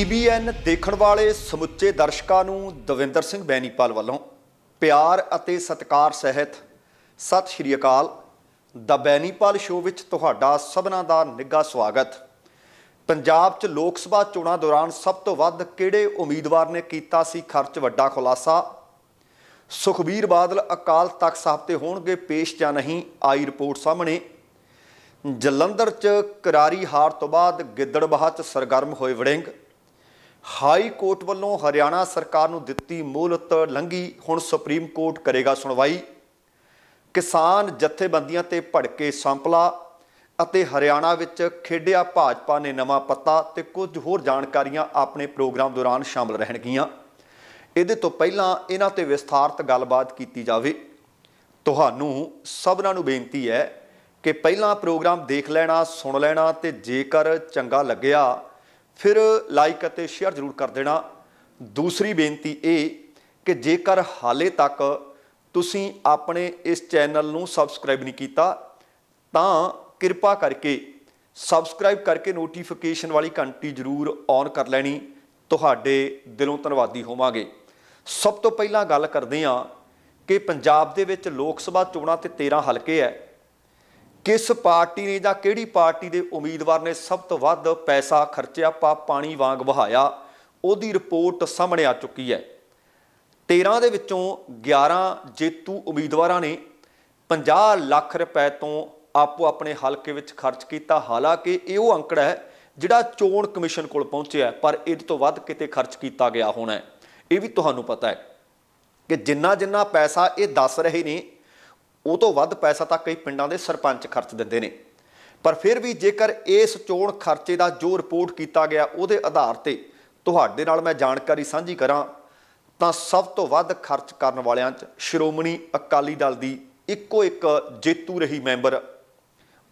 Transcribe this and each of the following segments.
TBN ਦੇਖਣ ਵਾਲੇ ਸਮੁੱਚੇ ਦਰਸ਼ਕਾਂ ਨੂੰ ਦਵਿੰਦਰ ਸਿੰਘ ਬੈਨੀਪਾਲ ਵੱਲੋਂ ਪਿਆਰ ਅਤੇ ਸਤਿਕਾਰ ਸਹਿਤ ਸਤਿ ਸ਼੍ਰੀ ਅਕਾਲ। ਦਾ ਬੈਨੀਪਾਲ ਸ਼ੋਅ ਵਿੱਚ ਤੁਹਾਡਾ ਸਭਨਾਂ ਦਾ ਨਿੱਘਾ ਸਵਾਗਤ। ਪੰਜਾਬ 'ਚ ਲੋਕ ਸਭਾ ਚੋਣਾਂ ਦੌਰਾਨ ਸਭ ਤੋਂ ਵੱਧ ਕਿਹੜੇ ਉਮੀਦਵਾਰ ਨੇ ਕੀਤਾ ਸੀ ਖਰਚ ਵੱਡਾ ਖੁਲਾਸਾ? ਸੁਖਬੀਰ ਬਾਦਲ ਅਕਾਲ ਤਖਤ ਸਾਹਿਬ ਤੇ ਹੋਣਗੇ ਪੇਸ਼ ਜਾਂ ਨਹੀਂ, ਆਈ ਰਿਪੋਰਟ ਸਾਹਮਣੇ। ਜਲੰਧਰ 'ਚ ਕਰਾਰੀ ਹਾਰ ਤੋਂ ਬਾਅਦ ਗਿੱਦੜਬਾਹਾ 'ਚ ਸਰਗਰਮ ਹੋਏ ਵੜਿੰਗ। ਹਾਈ ਕੋਰਟ ਵੱਲੋਂ ਹਰਿਆਣਾ ਸਰਕਾਰ ਨੂੰ ਦਿੱਤੀ ਮੋਹਲਤ ਲੰਘੀ, ਹੁਣ ਸੁਪਰੀਮ ਕੋਰਟ ਕਰੇਗਾ ਸੁਣਵਾਈ। ਕਿਸਾਨ ਜਥੇਬੰਦੀਆਂ ਤੇ ਭੜਕੇ ਸੰਪਲਾ ਅਤੇ ਹਰਿਆਣਾ ਵਿੱਚ ਖੇਡਿਆ ਭਾਜਪਾ ਨੇ ਨਵਾਂ ਪੱਤਾ ਤੇ ਕੁਝ ਹੋਰ ਜਾਣਕਾਰੀਆਂ ਆਪਣੇ ਪ੍ਰੋਗਰਾਮ ਦੌਰਾਨ ਸ਼ਾਮਲ ਰਹਿਣਗੀਆਂ। ਇਹਦੇ ਤੋਂ ਪਹਿਲਾਂ ਇਹਨਾਂ ਤੇ ਵਿਸਥਾਰਤ ਗੱਲਬਾਤ ਕੀਤੀ ਜਾਵੇ। ਤੁਹਾਨੂੰ ਸਭਨਾਂ ਨੂੰ ਬੇਨਤੀ ਹੈ ਕਿ ਪਹਿਲਾਂ ਪ੍ਰੋਗਰਾਮ ਦੇਖ ਲੈਣਾ, ਸੁਣ ਲੈਣਾ ਤੇ ਜੇਕਰ ਚੰਗਾ ਲੱਗਿਆ ਫਿਰ ਲਾਈਕ ਅਤੇ ਸ਼ੇਅਰ ਜ਼ਰੂਰ ਕਰ ਦੇਣਾ। ਦੂਸਰੀ ਬੇਨਤੀ ਇਹ ਕਿ ਜੇਕਰ ਹਾਲੇ ਤੱਕ ਤੁਸੀਂ ਆਪਣੇ ਇਸ ਚੈਨਲ ਨੂੰ ਸਬਸਕ੍ਰਾਈਬ ਨਹੀਂ ਕੀਤਾ, ਤਾਂ ਕਿਰਪਾ ਕਰਕੇ ਸਬਸਕ੍ਰਾਈਬ ਕਰਕੇ ਨੋਟੀਫਿਕੇਸ਼ਨ ਵਾਲੀ ਘੰਟੀ ਜ਼ਰੂਰ ਔਨ ਕਰ ਲੈਣੀ। ਤੁਹਾਡੇ ਦਿਲੋਂ ਧੰਨਵਾਦੀ ਹੋਵਾਂਗੇ। ਸਭ ਤੋਂ ਪਹਿਲਾਂ ਗੱਲ ਕਰਦੇ ਹਾਂ ਕਿ ਪੰਜਾਬ ਦੇ ਵਿੱਚ ਲੋਕ ਸਭਾ ਚੋਣਾਂ ਤੇ 13 ਹਲਕੇ ਹੈ। ਕਿਸ ਪਾਰਟੀ ਨੇ ਜਾਂ ਕਿਹੜੀ ਪਾਰਟੀ ਦੇ ਉਮੀਦਵਾਰ ਨੇ ਸਭ ਤੋਂ ਵੱਧ ਪੈਸਾ ਖਰਚਿਆ, ਪਾ ਪਾਣੀ ਵਾਂਗ ਵਹਾਇਆ, ਉਹਦੀ ਰਿਪੋਰਟ ਸਾਹਮਣੇ ਆ ਚੁੱਕੀ ਹੈ। 13 ਦੇ ਵਿੱਚੋਂ 11 ਜੇਤੂ ਉਮੀਦਵਾਰਾਂ ਨੇ 50 ਲੱਖ ਰੁਪਏ ਤੋਂ ਆਪੋ ਆਪਣੇ ਹਲਕੇ ਵਿੱਚ ਖਰਚ ਕੀਤਾ। ਹਾਲਾਂਕਿ ਇਹ ਉਹ ਅੰਕੜਾ ਹੈ ਜਿਹੜਾ ਚੋਣ ਕਮਿਸ਼ਨ ਕੋਲ ਪਹੁੰਚਿਆ ਪਰ ਇਹਦੇ ਤੋਂ ਵੱਧ ਕਿਤੇ ਖਰਚ ਕੀਤਾ ਗਿਆ ਹੋਣਾ ਇਹ ਵੀ ਤੁਹਾਨੂੰ ਪਤਾ ਹੈ ਕਿ ਜਿੰਨਾ ਜਿੰਨਾ ਪੈਸਾ ਇਹ ਦੱਸ ਰਹੇ ਨੇ ਉਹ ਤੋਂ ਵੱਧ ਪੈਸਾ ਤਾਂ ਕਈ ਪਿੰਡਾਂ ਦੇ ਸਰਪੰਚ ਖਰਚ ਦਿੰਦੇ ਨੇ। ਪਰ ਫਿਰ ਵੀ ਜੇਕਰ ਇਸ ਚੋਣ ਖਰਚੇ ਦਾ ਜੋ ਰਿਪੋਰਟ ਕੀਤਾ ਗਿਆ, ਉਹਦੇ ਆਧਾਰ ਤੇ ਤੁਹਾਡੇ ਨਾਲ ਮੈਂ ਜਾਣਕਾਰੀ ਸਾਂਝੀ ਕਰਾਂ, ਤਾਂ ਸਭ ਤੋਂ ਵੱਧ ਖਰਚ ਕਰਨ ਵਾਲਿਆਂ 'ਚ ਸ਼੍ਰੋਮਣੀ ਅਕਾਲੀ ਦਲ ਦੀ ਇੱਕੋ ਇੱਕ ਜੇਤੂ ਰਹੀ ਮੈਂਬਰ,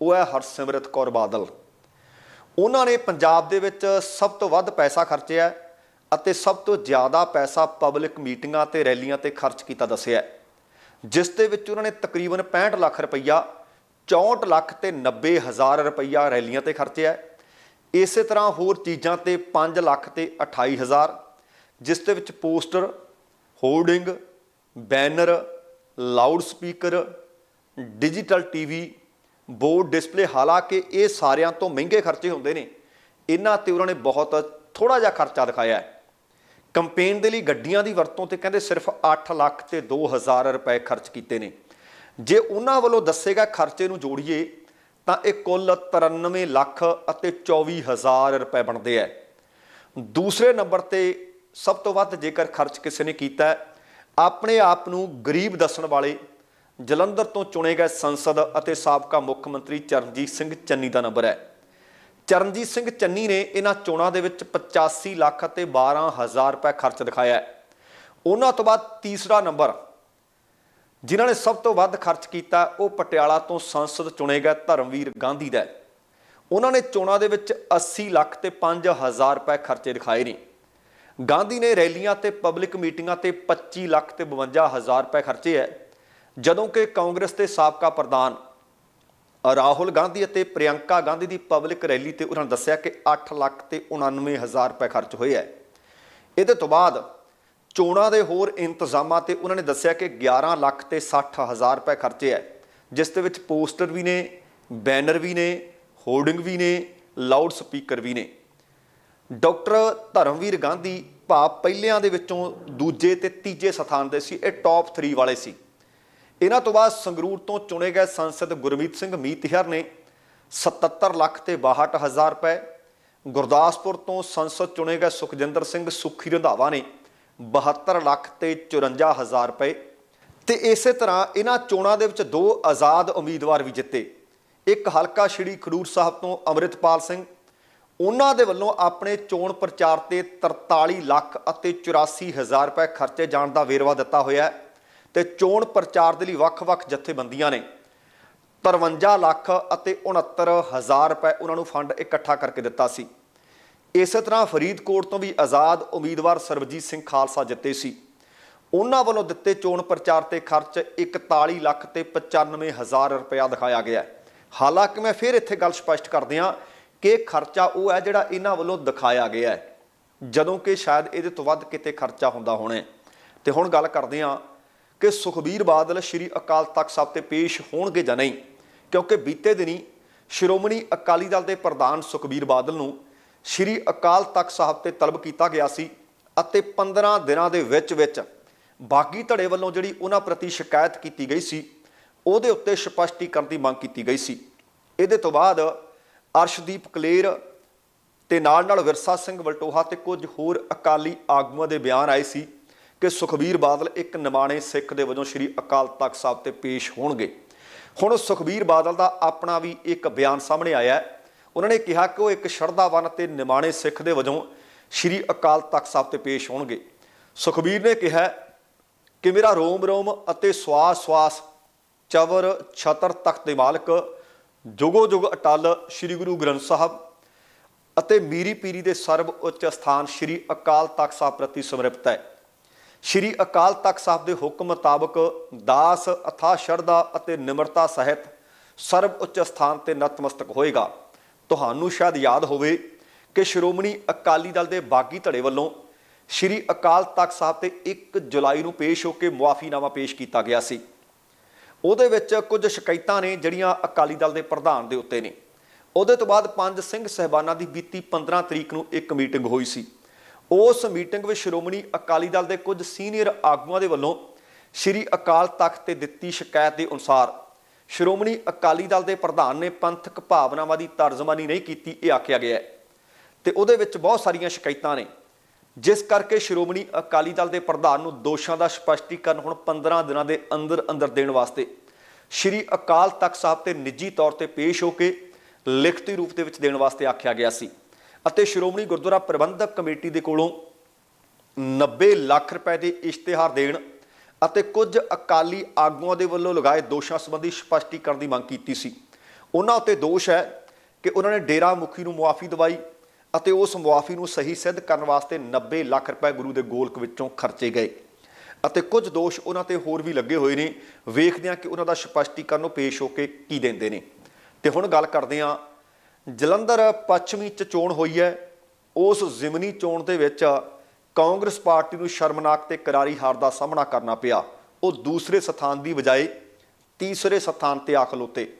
ਉਹ ਹੈ ਹਰਸਿਮਰਤ ਕੌਰ ਬਾਦਲ। ਉਹਨਾਂ ਨੇ ਪੰਜਾਬ ਦੇ ਵਿੱਚ ਸਭ ਤੋਂ ਵੱਧ ਪੈਸਾ ਖਰਚਿਆ ਅਤੇ ਸਭ ਤੋਂ ਜ਼ਿਆਦਾ ਪੈਸਾ ਪਬਲਿਕ ਮੀਟਿੰਗਾਂ ਤੇ ਰੈਲੀਆਂ ਤੇ ਖਰਚ ਕੀਤਾ ਦੱਸਿਆ ਹੈ। ਜਿਸ ਦੇ ਵਿੱਚ ਉਹਨਾਂ ਨੇ ਤਕਰੀਬਨ 65 ਲੱਖ ਰੁਪਈਆ 64 ਲੱਖ ਤੇ 90 ਹਜ਼ਾਰ ਰੁਪਈਆ ਰੈਲੀਆਂ ਤੇ ਖਰਚਿਆ ਹੈ। ਇਸੇ ਤਰ੍ਹਾਂ ਹੋਰ ਚੀਜ਼ਾਂ ਤੇ 5 ਲੱਖ ਤੇ 28 ਹਜ਼ਾਰ, ਜਿਸ ਦੇ ਵਿੱਚ poster, hoarding, banner loudspeaker digital TV, board display, ਹਾਲਾਂਕਿ ਇਹ ਸਾਰਿਆਂ ਤੋਂ ਮਹਿੰਗੇ ਖਰਚੇ ਹੁੰਦੇ ਨੇ। ਇਹਨਾਂ ਤੇ ਉਹਨਾਂ ਨੇ ਬਹੁਤ ਥੋੜਾ ਜਿਹਾ ਖਰਚਾ ਦਿਖਾਇਆ ਹੈ। ਕੰਪੇਨ ਦੇ ਲਈ ਗੱਡੀਆਂ ਦੀ ਵਰਤੋਂ ਤੇ ਕਹਿੰਦੇ ਸਿਰਫ 8 ਲੱਖ ਤੇ 2000 ਰੁਪਏ ਖਰਚ ਕੀਤੇ ਨੇ। ਜੇ ਉਹਨਾਂ ਵੱਲੋਂ ਦੱਸੇਗਾ ਖਰਚੇ ਨੂੰ ਜੋੜੀਏ, ਤਾਂ ਇਹ ਕੁੱਲ 93 ਲੱਖ ਅਤੇ 24000 ਰੁਪਏ ਬਣਦੇ ਹੈ ਦੂਸਰੇ ਨੰਬਰ ਤੇ ਸਭ ਤੋਂ ਵੱਧ ਜੇਕਰ ਖਰਚ ਕਿਸੇ ਨੇ ਕੀਤਾ ਆਪਣੇ ਆਪ ਨੂੰ ਗਰੀਬ ਦੱਸਣ ਵਾਲੇ ਜਲੰਧਰ ਤੋਂ ਚੁਣੇ ਗਏ ਸੰਸਦ ਅਤੇ ਸਾਬਕਾ ਮੁੱਖ ਮੰਤਰੀ ਚਰਨਜੀਤ ਸਿੰਘ ਚੰਨੀ ਦਾ ਨੰਬਰ ਹੈ ਚਰਨਜੀਤ ਸਿੰਘ ਚੰਨੀ ਨੇ ਇਹਨਾਂ ਚੋਣਾਂ ਦੇ ਵਿੱਚ 85 ਲੱਖ ਅਤੇ 12000 ਰੁਪਏ ਖਰਚ ਦਿਖਾਇਆ ਹੈ। ਉਹਨਾਂ ਤੋਂ ਬਾਅਦ ਤੀਸਰਾ ਨੰਬਰ, ਜਿਨ੍ਹਾਂ ਨੇ ਸਭ ਤੋਂ ਵੱਧ ਖਰਚ ਕੀਤਾ, ਉਹ ਪਟਿਆਲਾ ਤੋਂ ਸੰਸਦ ਚੁਣੇ ਗਏ ਧਰਮਵੀਰ ਗਾਂਧੀ ਦਾ ਉਹਨਾਂ ਨੇ ਚੋਣਾਂ ਦੇ ਵਿੱਚ 80 ਲੱਖ ਤੇ 5000 ਰੁਪਏ ਖਰਚੇ ਦਿਖਾਏ ਨੇ। ਗਾਂਧੀ ਨੇ ਰੈਲੀਆਂ ਤੇ ਪਬਲਿਕ ਮੀਟਿੰਗਾਂ ਤੇ 25 ਲੱਖ ਤੇ 52000 ਰੁਪਏ ਖਰਚੇ ਹੈ, ਜਦੋਂ ਕਿ ਕਾਂਗਰਸ ਦੇ ਸਾਬਕਾ ਪ੍ਰਧਾਨ ਰਾਹੁਲ ਗਾਂਧੀ ਅਤੇ ਪ੍ਰਿਯੰਕਾ ਗਾਂਧੀ ਦੀ ਪਬਲਿਕ ਰੈਲੀ ਤੇ ਉਹਨਾਂ ਨੇ ਦੱਸਿਆ ਕਿ 8 ਲੱਖ ਤੇ 99000 ਰੁਪਏ ਖਰਚ ਹੋਏ ਹੈ। ਇਹਦੇ ਤੋਂ ਬਾਅਦ ਚੋਣਾਂ ਦੇ ਹੋਰ ਇੰਤਜ਼ਾਮਾਂ ਤੇ ਉਹਨਾਂ ਨੇ ਦੱਸਿਆ ਕਿ 11 ਲੱਖ ਤੇ 60000 ਰੁਪਏ ਖਰਚੇ ਹੈ, ਜਿਸ ਦੇ ਵਿੱਚ ਪੋਸਟਰ ਵੀ ਨੇ, ਬੈਨਰ ਵੀ ਨੇ, ਹੋਰਡਿੰਗ ਵੀ ਨੇ, ਲਾਊਡ ਸਪੀਕਰ ਵੀ ਨੇ। ਡਾਕਟਰ ਧਰਮਵੀਰ ਗਾਂਧੀ ਭਾਵ ਪਹਿਲਿਆਂ ਦੇ ਵਿੱਚੋਂ ਦੂਜੇ ਤੇ ਤੀਜੇ ਸਥਾਨ ਦੇ ਸੀ, ਇਹ ਟੌਪ 3 ਵਾਲੇ ਸੀ। ਇਹਨਾਂ ਤੋਂ ਬਾਅਦ ਸੰਗਰੂਰ ਤੋਂ ਚੁਣੇ ਗਏ ਸੰਸਦ ਗੁਰਮੀਤ ਸਿੰਘ ਮੀਤਹਿਰ ਨੇ 77 ਲੱਖ ਤੇ 62 ਹਜ਼ਾਰ ਰੁਪਏ, ਗੁਰਦਾਸਪੁਰ ਤੋਂ ਸੰਸਦ ਚੁਣੇ ਗਏ ਸੁਖਜਿੰਦਰ ਸਿੰਘ ਸੁਖੀ ਰੰਧਾਵਾ ਨੇ 72 ਲੱਖ ਤੇ 54 ਹਜ਼ਾਰ ਰੁਪਏ ਤੇ ਇਸੇ ਤਰ੍ਹਾਂ ਇਹਨਾਂ ਚੋਣਾਂ ਦੇ ਵਿੱਚ ਦੋ ਆਜ਼ਾਦ ਉਮੀਦਵਾਰ ਵੀ ਜਿੱਤੇ। ਇੱਕ ਹਲਕਾ ਸ਼੍ਰੀ ਖਡੂਰ ਸਾਹਿਬ ਤੋਂ ਅੰਮ੍ਰਿਤਪਾਲ ਸਿੰਘ, ਉਹਨਾਂ ਦੇ ਵੱਲੋਂ ਆਪਣੇ ਚੋਣ ਪ੍ਰਚਾਰ ਤੇ 43 ਲੱਖ ਅਤੇ 84 ਹਜ਼ਾਰ ਰੁਪਏ ਖਰਚੇ ਜਾਣ ਦਾ ਵੇਰਵਾ ਦਿੱਤਾ ਹੋਇਆ ਹੈ। ਤੇ ਚੋਣ ਪ੍ਰਚਾਰ ਦੇ ਲਈ ਵੱਖ-ਵੱਖ ਜਥੇਬੰਦੀਆਂ ਨੇ 53 ਲੱਖ ਅਤੇ 69 ਹਜ਼ਾਰ ਰੁਪਏ ਉਹਨਾਂ ਨੂੰ ਫੰਡ ਇਕੱਠਾ ਕਰਕੇ ਦਿੱਤਾ ਸੀ। ਇਸੇ ਤਰ੍ਹਾਂ ਫਰੀਦਕੋਟ ਤੋਂ ਵੀ ਆਜ਼ਾਦ ਉਮੀਦਵਾਰ ਸਰਬਜੀਤ ਸਿੰਘ ਖਾਲਸਾ ਜਿੱਤੇ ਸੀ। ਉਹਨਾਂ ਵੱਲੋਂ ਦਿੱਤੇ ਚੋਣ ਪ੍ਰਚਾਰ ਤੇ ਖਰਚ 41 ਲੱਖ ਤੇ 95 ਹਜ਼ਾਰ ਰੁਪਇਆ ਦਿਖਾਇਆ ਗਿਆ ਹਾਲਾਂਕਿ ਮੈਂ ਫਿਰ ਇੱਥੇ ਗੱਲ ਸਪਸ਼ਟ ਕਰ ਦਿਆਂ ਕਿ ਖਰਚਾ ਉਹ ਹੈ ਜਿਹੜਾ ਇਹਨਾਂ ਵੱਲੋਂ ਦਿਖਾਇਆ ਗਿਆ ਹੈ। ਜਦੋਂ ਕਿ ਸ਼ਾਇਦ ਇਹਦੇ ਤੋਂ ਵੱਧ ਕਿਤੇ ਖਰਚਾ ਹੁੰਦਾ ਹੋਣਾ ਹੈ। ਤੇ ਹੁਣ ਗੱਲ ਕਰਦੇ ਹਾਂ ਕਿ ਸੁਖਬੀਰ ਬਾਦਲ ਸ਼੍ਰੀ ਅਕਾਲ ਤਖਤ ਸਾਹਿਬ ਤੇ ਪੇਸ਼ ਹੋਣਗੇ ਜਾਂ ਨਹੀਂ? ਕਿਉਂਕਿ ਬੀਤੇ ਦਿਨੀ ਸ਼੍ਰੋਮਣੀ ਅਕਾਲੀ ਦਲ ਦੇ ਪ੍ਰਧਾਨ ਸੁਖਬੀਰ ਬਾਦਲ ਨੂੰ ਸ਼੍ਰੀ ਅਕਾਲ ਤਖਤ ਸਾਹਿਬ ਤੇ ਤਲਬ ਕੀਤਾ ਗਿਆ ਸੀ ਅਤੇ 15 ਦਿਨਾਂ ਦੇ ਵਿੱਚ ਵਿੱਚ ਬਾਗੀ ਧੜੇ ਵੱਲੋਂ ਜਿਹੜੀ ਉਹਨਾਂ ਪ੍ਰਤੀ ਸ਼ਿਕਾਇਤ ਕੀਤੀ ਗਈ ਸੀ, ਉਹਦੇ ਉੱਤੇ ਸਪਸ਼ਟੀਕਰਨ ਦੀ ਮੰਗ ਕੀਤੀ ਗਈ ਸੀ। ਇਹਦੇ ਤੋਂ ਬਾਅਦ ਅਰਸ਼ਦੀਪ ਕਲੇਰ ਤੇ ਨਾਲ ਨਾਲ ਵਿਰਸਾ ਸਿੰਘ ਵਲਟੋਹਾ ਤੇ ਕੁਝ ਹੋਰ ਅਕਾਲੀ ਆਗੂਆਂ ਦੇ ਬਿਆਨ ਆਏ ਸੀ। ਕਿ ਸੁਖਬੀਰ ਬਾਦਲ ਇੱਕ ਨਿਮਾਣੇ ਸਿੱਖ ਦੇ ਵਜੋਂ ਸ਼੍ਰੀ ਅਕਾਲ ਤਖਤ ਸਾਹਿਬ ਤੇ ਪੇਸ਼ ਹੋਣਗੇ। ਹੁਣ ਸੁਖਬੀਰ ਬਾਦਲ ਦਾ ਆਪਣਾ ਵੀ ਇੱਕ ਬਿਆਨ ਸਾਹਮਣੇ ਆਇਆ ਹੈ। ਉਹਨਾਂ ਨੇ ਕਿਹਾ ਕਿ ਉਹ ਇੱਕ ਸ਼ਰਧਾਵਾਨ ਤੇ ਨਿਮਾਣੇ ਸਿੱਖ ਦੇ ਵਜੋਂ ਸ਼੍ਰੀ ਅਕਾਲ ਤਖਤ ਸਾਹਿਬ ਤੇ ਪੇਸ਼ ਹੋਣਗੇ। ਸੁਖਬੀਰ ਨੇ ਕਿਹਾ ਕਿ ਮੇਰਾ ਰੋਮ ਰੋਮ ਅਤੇ ਸਵਾਸ ਸਵਾਸ ਚਵਰ ਛਤਰ ਤਖਤ ਦੇ ਮਾਲਕ, ਜੁਗੋ ਜੁਗ ਅਟਲ ਸ੍ਰੀ ਗੁਰੂ ਗ੍ਰੰਥ ਸਾਹਿਬ ਅਤੇ ਮੀਰੀ ਪੀਰੀ ਦੇ ਸਰਬ ਉੱਚ ਸਥਾਨ ਸ੍ਰੀ ਅਕਾਲ ਤਖਤ ਸਾਹਿਬ ਪ੍ਰਤੀ ਸਮਰਪਿਤ ਹੈ। ਸ੍ਰੀ ਅਕਾਲ ਤਖਤ ਸਾਹਿਬ ਦੇ ਹੁਕਮ ਮੁਤਾਬਕ ਦਾਸ ਅਥਾ ਸ਼ਰਧਾ ਅਤੇ ਨਿਮਰਤਾ ਸਹਿਤ ਸਰਬ ਉੱਚ ਸਥਾਨ ਤੇ ਨਤਮਸਤਕ ਹੋਏਗਾ। ਤੁਹਾਨੂੰ ਸ਼ਾਇਦ ਯਾਦ ਹੋਵੇ ਕਿ ਸ਼੍ਰੋਮਣੀ ਅਕਾਲੀ ਦਲ ਦੇ ਬਾਗੀ ਧੜੇ ਵੱਲੋਂ ਸ੍ਰੀ ਅਕਾਲ ਤਖਤ ਸਾਹਿਬ ਤੇ 1 ਜੁਲਾਈ ਨੂੰ ਪੇਸ਼ ਹੋ ਕੇ ਮੁਆਫੀਨਾਮਾ ਪੇਸ਼ ਕੀਤਾ ਗਿਆ ਸੀ। ਉਹਦੇ ਵਿੱਚ ਕੁਝ ਸ਼ਿਕਾਇਤਾਂ ਨੇ ਜਿਹੜੀਆਂ ਅਕਾਲੀ ਦਲ ਦੇ ਪ੍ਰਧਾਨ ਦੇ ਉੱਤੇ ਨੇ। ਉਹਦੇ ਤੋਂ ਬਾਅਦ ਪੰਜ ਸਿੰਘ ਸਹਿਬਾਨਾਂ ਦੀ ਬੀਤੀ 15 ਤਰੀਕ ਨੂੰ ਇੱਕ ਮੀਟਿੰਗ ਹੋਈ ਸੀ। ਉਸ ਮੀਟਿੰਗ ਵਿੱਚ ਸ਼੍ਰੋਮਣੀ ਅਕਾਲੀ ਦਲ ਦੇ ਕੁਝ ਸੀਨੀਅਰ ਆਗੂਆਂ ਦੇ ਵੱਲੋਂ ਸ਼੍ਰੀ ਅਕਾਲ ਤਖਤ ਤੇ ਦਿੱਤੀ ਸ਼ਿਕਾਇਤ ਦੇ ਅਨੁਸਾਰ ਸ਼੍ਰੋਮਣੀ ਅਕਾਲੀ ਦਲ ਦੇ ਪ੍ਰਧਾਨ ਨੇ ਪੰਥਕ ਭਾਵਨਾਵਾਂ ਦੀ ਤਰਜਮਾਨੀ ਨਹੀਂ ਕੀਤੀ, ਇਹ ਆਖਿਆ ਗਿਆ ਹੈ। ਤੇ ਉਹਦੇ ਵਿੱਚ ਬਹੁਤ ਸਾਰੀਆਂ ਸ਼ਿਕਾਇਤਾਂ ਨੇ, ਜਿਸ ਕਰਕੇ ਸ਼੍ਰੋਮਣੀ ਅਕਾਲੀ ਦਲ ਦੇ ਪ੍ਰਧਾਨ ਨੂੰ ਦੋਸ਼ਾਂ ਦਾ ਸਪਸ਼ਟੀਕਰਨ ਹੁਣ 15 ਦਿਨਾਂ ਦੇ ਅੰਦਰ ਅੰਦਰ ਦੇਣ ਵਾਸਤੇ ਸ਼੍ਰੀ ਅਕਾਲ ਤਖਤ ਸਾਹਿਬ ਤੇ ਨਿੱਜੀ ਤੌਰ ਤੇ ਪੇਸ਼ ਹੋ ਕੇ ਲਿਖਤੀ ਰੂਪ ਦੇ ਵਿੱਚ ਦੇਣ ਵਾਸਤੇ ਆਖਿਆ ਗਿਆ ਸੀ। ਅਤੇ ਸ਼੍ਰੋਮਣੀ ਗੁਰਦੁਆਰਾ ਪ੍ਰਬੰਧਕ ਕਮੇਟੀ ਦੇ ਕੋਲੋਂ 90 ਲੱਖ ਰੁਪਏ ਦੇ ਇਸ਼ਤਿਹਾਰ ਦੇਣ ਅਤੇ ਕੁਝ ਅਕਾਲੀ ਆਗੂਆਂ ਦੇ ਵੱਲੋਂ ਲਗਾਏ ਦੋਸ਼ਾਂ ਸੰਬੰਧੀ ਸਪਸ਼ਟੀਕਰਨ ਦੀ ਮੰਗ ਕੀਤੀ ਸੀ। ਉਹਨਾਂ ਉੱਤੇ ਦੋਸ਼ ਹੈ ਕਿ ਉਹਨਾਂ ਨੇ ਡੇਰਾ ਮੁਖੀ ਨੂੰ ਮੁਆਫੀ ਦਵਾਈ ਅਤੇ ਉਸ ਮੁਆਫੀ ਨੂੰ ਸਹੀ ਸਿੱਧ ਕਰਨ ਵਾਸਤੇ 90 ਲੱਖ ਰੁਪਏ ਗੁਰੂ ਦੇ ਗੋਲਕ ਵਿੱਚੋਂ ਖਰਚੇ ਗਏ ਅਤੇ ਕੁਝ ਦੋਸ਼ ਉਹਨਾਂ ਤੇ ਹੋਰ ਵੀ ਲੱਗੇ ਹੋਏ ਨੇ। ਵੇਖਦੇ ਹਾਂ ਕਿ ਉਹਨਾਂ ਦਾ ਸਪਸ਼ਟੀਕਰਨ ਉਹ ਪੇਸ਼ ਹੋ ਕੇ ਕੀ ਦਿੰਦੇ ਨੇ। ਤੇ ਹੁਣ ਗੱਲ ਕਰਦੇ ਹਾਂ ਜਲੰਧਰ ਪੱਛਮੀ ਚ ਚੋਣ ਹੋਈ ਹੈ। ਉਸ ਜ਼ਿਮਨੀ ਚੋਣ ਦੇ ਵਿੱਚ ਕਾਂਗਰਸ ਪਾਰਟੀ ਨੂੰ ਸ਼ਰਮਨਾਕ ਤੇ ਕਰਾਰੀ ਹਾਰ ਦਾ ਸਾਹਮਣਾ ਕਰਨਾ ਪਿਆ। ਉਹ ਦੂਸਰੇ ਸਥਾਨ ਦੀ ਬਜਾਏ ਤੀਸਰੇ ਸਥਾਨ ਤੇ ਆ ਖਲੋਤੇ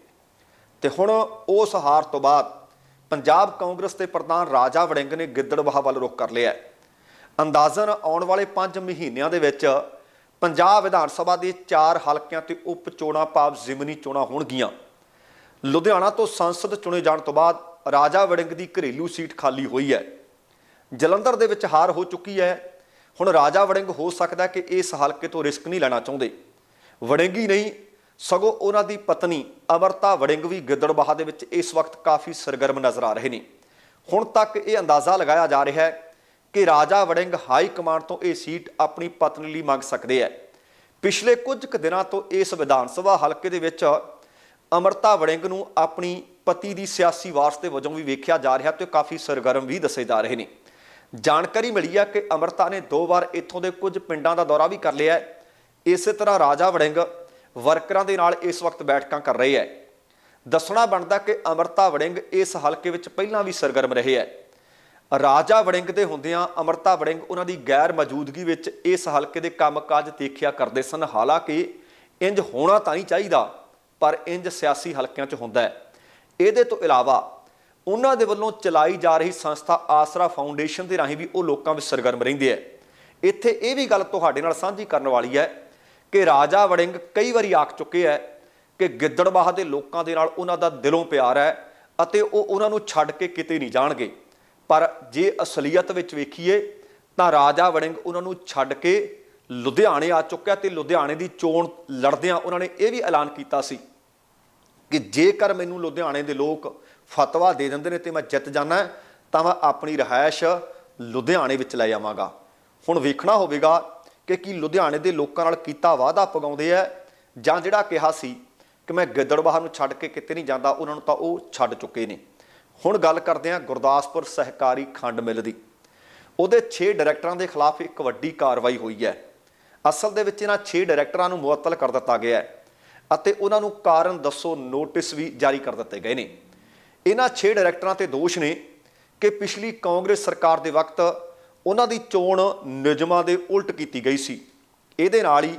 ਤੇ ਹੁਣ ਉਸ ਹਾਰ ਤੋਂ ਬਾਅਦ ਪੰਜਾਬ ਕਾਂਗਰਸ ਦੇ ਪ੍ਰਧਾਨ ਰਾਜਾ ਵੜਿੰਗ ਨੇ ਗਿੱਦੜਬਾਹਾ ਵੱਲ ਰੁਖ ਕਰ ਲਿਆ ਅੰਦਾਜ਼ਨ ਆਉਣ ਵਾਲੇ 5 ਮਹੀਨਿਆਂ ਦੇ ਵਿੱਚ ਪੰਜਾਬ ਵਿਧਾਨ ਸਭਾ ਦੇ 4 ਹਲਕਿਆਂ ਤੇ ਉਪ ਚੋਣਾਂ ਭਾਵ ਜ਼ਿਮਨੀ ਚੋਣਾਂ ਹੋਣਗੀਆਂ। ਲੁਧਿਆਣਾ ਤੋਂ ਸੰਸਦ ਚੁਣੇ ਜਾਣ ਤੋਂ ਬਾਅਦ ਰਾਜਾ ਵੜਿੰਗ ਦੀ ਘਰੇਲੂ ਸੀਟ ਖਾਲੀ ਹੋਈ ਹੈ। ਜਲੰਧਰ ਦੇ ਵਿੱਚ ਹਾਰ ਹੋ ਚੁੱਕੀ ਹੈ। ਹੁਣ ਰਾਜਾ ਵੜਿੰਗ ਹੋ ਸਕਦਾ ਕਿ ਇਸ ਹਲਕੇ ਤੋਂ ਰਿਸਕ ਨਹੀਂ ਲੈਣਾ ਚਾਹੁੰਦੇ। ਵੜਿੰਗ ਹੀ ਨਹੀਂ, ਸਗੋਂ ਉਹਨਾਂ ਦੀ ਪਤਨੀ ਅਮਰਤਾ ਵੜਿੰਗ ਵੀ ਗਿੱਦੜਬਾਹਾ ਦੇ ਵਿੱਚ ਇਸ ਵਕਤ ਕਾਫੀ ਸਰਗਰਮ ਨਜ਼ਰ ਆ ਰਹੇ ਨੇ। ਹੁਣ ਤੱਕ ਇਹ ਅੰਦਾਜ਼ਾ ਲਗਾਇਆ ਜਾ ਰਿਹਾ ਹੈ ਕਿ ਰਾਜਾ ਵੜਿੰਗ ਹਾਈ ਕਮਾਂਡ ਤੋਂ ਇਹ ਸੀਟ ਆਪਣੀ ਪਤਨੀ ਲਈ ਮੰਗ ਸਕਦੇ ਹੈ। ਪਿਛਲੇ ਕੁਝ ਕੁ ਦਿਨਾਂ ਤੋਂ ਇਸ ਵਿਧਾਨ ਸਭਾ ਹਲਕੇ ਦੇ ਵਿੱਚ ਅਮਰਤਾ ਵੜਿੰਗ ਨੂੰ ਆਪਣੀ ਪਤੀ ਦੀ ਸਿਆਸੀ ਵਾਰਸ ਦੇ ਵਜੋਂ ਵੀ ਵੇਖਿਆ ਜਾ ਰਿਹਾ ਤੇ ਉਹ ਕਾਫੀ ਸਰਗਰਮ ਵੀ ਦੱਸੇ ਜਾ ਰਹੇ ਨੇ। ਜਾਣਕਾਰੀ ਮਿਲੀ ਹੈ ਕਿ ਅਮਰਤਾ ਨੇ ਦੋ ਵਾਰ ਇੱਥੋਂ ਦੇ ਕੁਝ ਪਿੰਡਾਂ ਦਾ ਦੌਰਾ ਵੀ ਕਰ ਲਿਆ ਹੈ। ਇਸੇ ਤਰ੍ਹਾਂ ਰਾਜਾ ਵੜਿੰਗ ਵਰਕਰਾਂ ਦੇ ਨਾਲ ਇਸ ਵਕਤ ਬੈਠਕਾਂ ਕਰ ਰਹੇ ਹੈ। ਦੱਸਣਾ ਬਣਦਾ ਕਿ ਅਮਰਤਾ ਵੜਿੰਗ ਇਸ ਹਲਕੇ ਵਿੱਚ ਪਹਿਲਾਂ ਵੀ ਸਰਗਰਮ ਰਹੇ ਹੈ। ਰਾਜਾ ਵੜਿੰਗ ਦੇ ਹੁੰਦਿਆਂ ਅਮਰਤਾ ਵੜਿੰਗ ਉਹਨਾਂ ਦੀ ਗੈਰ ਮੌਜੂਦਗੀ ਵਿੱਚ ਇਸ ਹਲਕੇ ਦੇ ਕੰਮਕਾਜ ਦੇਖਿਆ ਕਰਦੇ ਸਨ। ਹਾਲਾਂਕਿ ਇੰਜ ਹੋਣਾ ਤਾਂ ਨਹੀਂ ਚਾਹੀਦਾ ਪਰ ਇੰਜ ਸਿਆਸੀ ਹਲਕਿਆਂ 'ਚ ਹੁੰਦਾ ਹੈ। ਇਹਦੇ ਤੋਂ ਇਲਾਵਾ ਉਹਨਾਂ ਦੇ ਵੱਲੋਂ ਚਲਾਈ ਜਾ ਰਹੀ ਸੰਸਥਾ ਆਸਰਾ ਫਾਊਂਡੇਸ਼ਨ ਦੇ ਰਾਹੀਂ ਵੀ ਉਹ ਲੋਕਾਂ ਵਿੱਚ ਸਰਗਰਮ ਰਹਿੰਦੇ ਹੈ। ਇੱਥੇ ਇਹ ਵੀ ਗੱਲ ਤੁਹਾਡੇ ਨਾਲ ਸਾਂਝੀ ਕਰਨ ਵਾਲੀ ਹੈ ਕਿ ਰਾਜਾ ਵੜਿੰਗ ਕਈ ਵਾਰੀ ਆਖ ਚੁੱਕੇ ਹੈ ਕਿ ਗਿੱਦੜਬਾਹਾ ਦੇ ਲੋਕਾਂ ਦੇ ਨਾਲ ਉਹਨਾਂ ਦਾ ਦਿਲੋਂ ਪਿਆਰ ਹੈ ਅਤੇ ਉਹ ਉਹਨਾਂ ਨੂੰ ਛੱਡ ਕੇ ਕਿਤੇ ਨਹੀਂ ਜਾਣਗੇ। ਪਰ ਜੇ ਅਸਲੀਅਤ ਵਿੱਚ ਵੇਖੀਏ ਤਾਂ ਰਾਜਾ ਵੜਿੰਗ ਉਹਨਾਂ ਨੂੰ ਛੱਡ ਕੇ ਲੁਧਿਆਣੇ ਆ ਚੁੱਕਿਆ ਤੇ ਲੁਧਿਆਣੇ ਦੀ ਚੋਣ ਲੜਦਿਆਂ ਉਹਨਾਂ ਨੇ ਇਹ ਵੀ ਐਲਾਨ ਕੀਤਾ ਸੀ ਕਿ ਜੇਕਰ ਮੈਨੂੰ ਲੁਧਿਆਣੇ ਦੇ ਲੋਕ ਫਤਵਾ ਦੇ ਦਿੰਦੇ ਨੇ ਤੇ ਮੈਂ ਜਿੱਤ ਜਾਣਾ ਤਾਂ ਮੈਂ ਆਪਣੀ ਰਹਾਇਸ਼ ਲੁਧਿਆਣੇ ਵਿੱਚ ਲੈ ਜਾਵਾਂਗਾ ਹੁਣ ਵੇਖਣਾ ਹੋਵੇਗਾ ਕਿ ਕੀ ਲੁਧਿਆਣੇ ਦੇ ਲੋਕਾਂ ਨਾਲ ਕੀਤਾ ਵਾਅਦਾ ਪਗਾਉਂਦੇ ਆ, ਜਾਂ ਜਿਹੜਾ ਕਿਹਾ ਸੀ ਕਿ ਮੈਂ ਗਿੱਦੜਬਾਹਾ ਨੂੰ ਛੱਡ ਕੇ ਕਿਤੇ ਨਹੀਂ ਜਾਂਦਾ, ਉਹਨਾਂ ਨੂੰ ਤਾਂ ਉਹ ਛੱਡ ਚੁੱਕੇ ਨੇ। ਹੁਣ ਗੱਲ ਕਰਦੇ ਹਾਂ ਗੁਰਦਾਸਪੁਰ ਸਹਿਕਾਰੀ ਖੰਡ ਮਿੱਲ ਦੀ। ਉਹਦੇ 6 ਡਾਇਰੈਕਟਰਾਂ ਦੇ ਖਿਲਾਫ ਇੱਕ ਵੱਡੀ ਕਾਰਵਾਈ ਹੋਈ ਹੈ। ਅਸਲ ਦੇ ਵਿੱਚ ਇਹਨਾਂ 6 ਡਾਇਰੈਕਟਰਾਂ ਨੂੰ ਮੁਅੱਤਲ ਕਰ ਦਿੱਤਾ ਗਿਆ ਹੈ। ਅਤੇ ਉਹਨਾਂ ਨੂੰ ਕਾਰਨ ਦੱਸੋ ਨੋਟਿਸ ਵੀ ਜਾਰੀ ਕਰ ਦਿੱਤੇ ਗਏ ਨੇ। ਇਹਨਾਂ 6 ਡਾਇਰੈਕਟਰਾਂ ਤੇ ਦੋਸ਼ ਨੇ ਕਿ ਪਿਛਲੀ ਕਾਂਗਰਸ ਸਰਕਾਰ ਦੇ ਵਕਤ ਉਹਨਾਂ ਦੀ ਚੋਣ ਨਿਯਮਾਂ ਦੇ ਉਲਟ ਕੀਤੀ ਗਈ ਸੀ। ਇਹਦੇ ਨਾਲ ਹੀ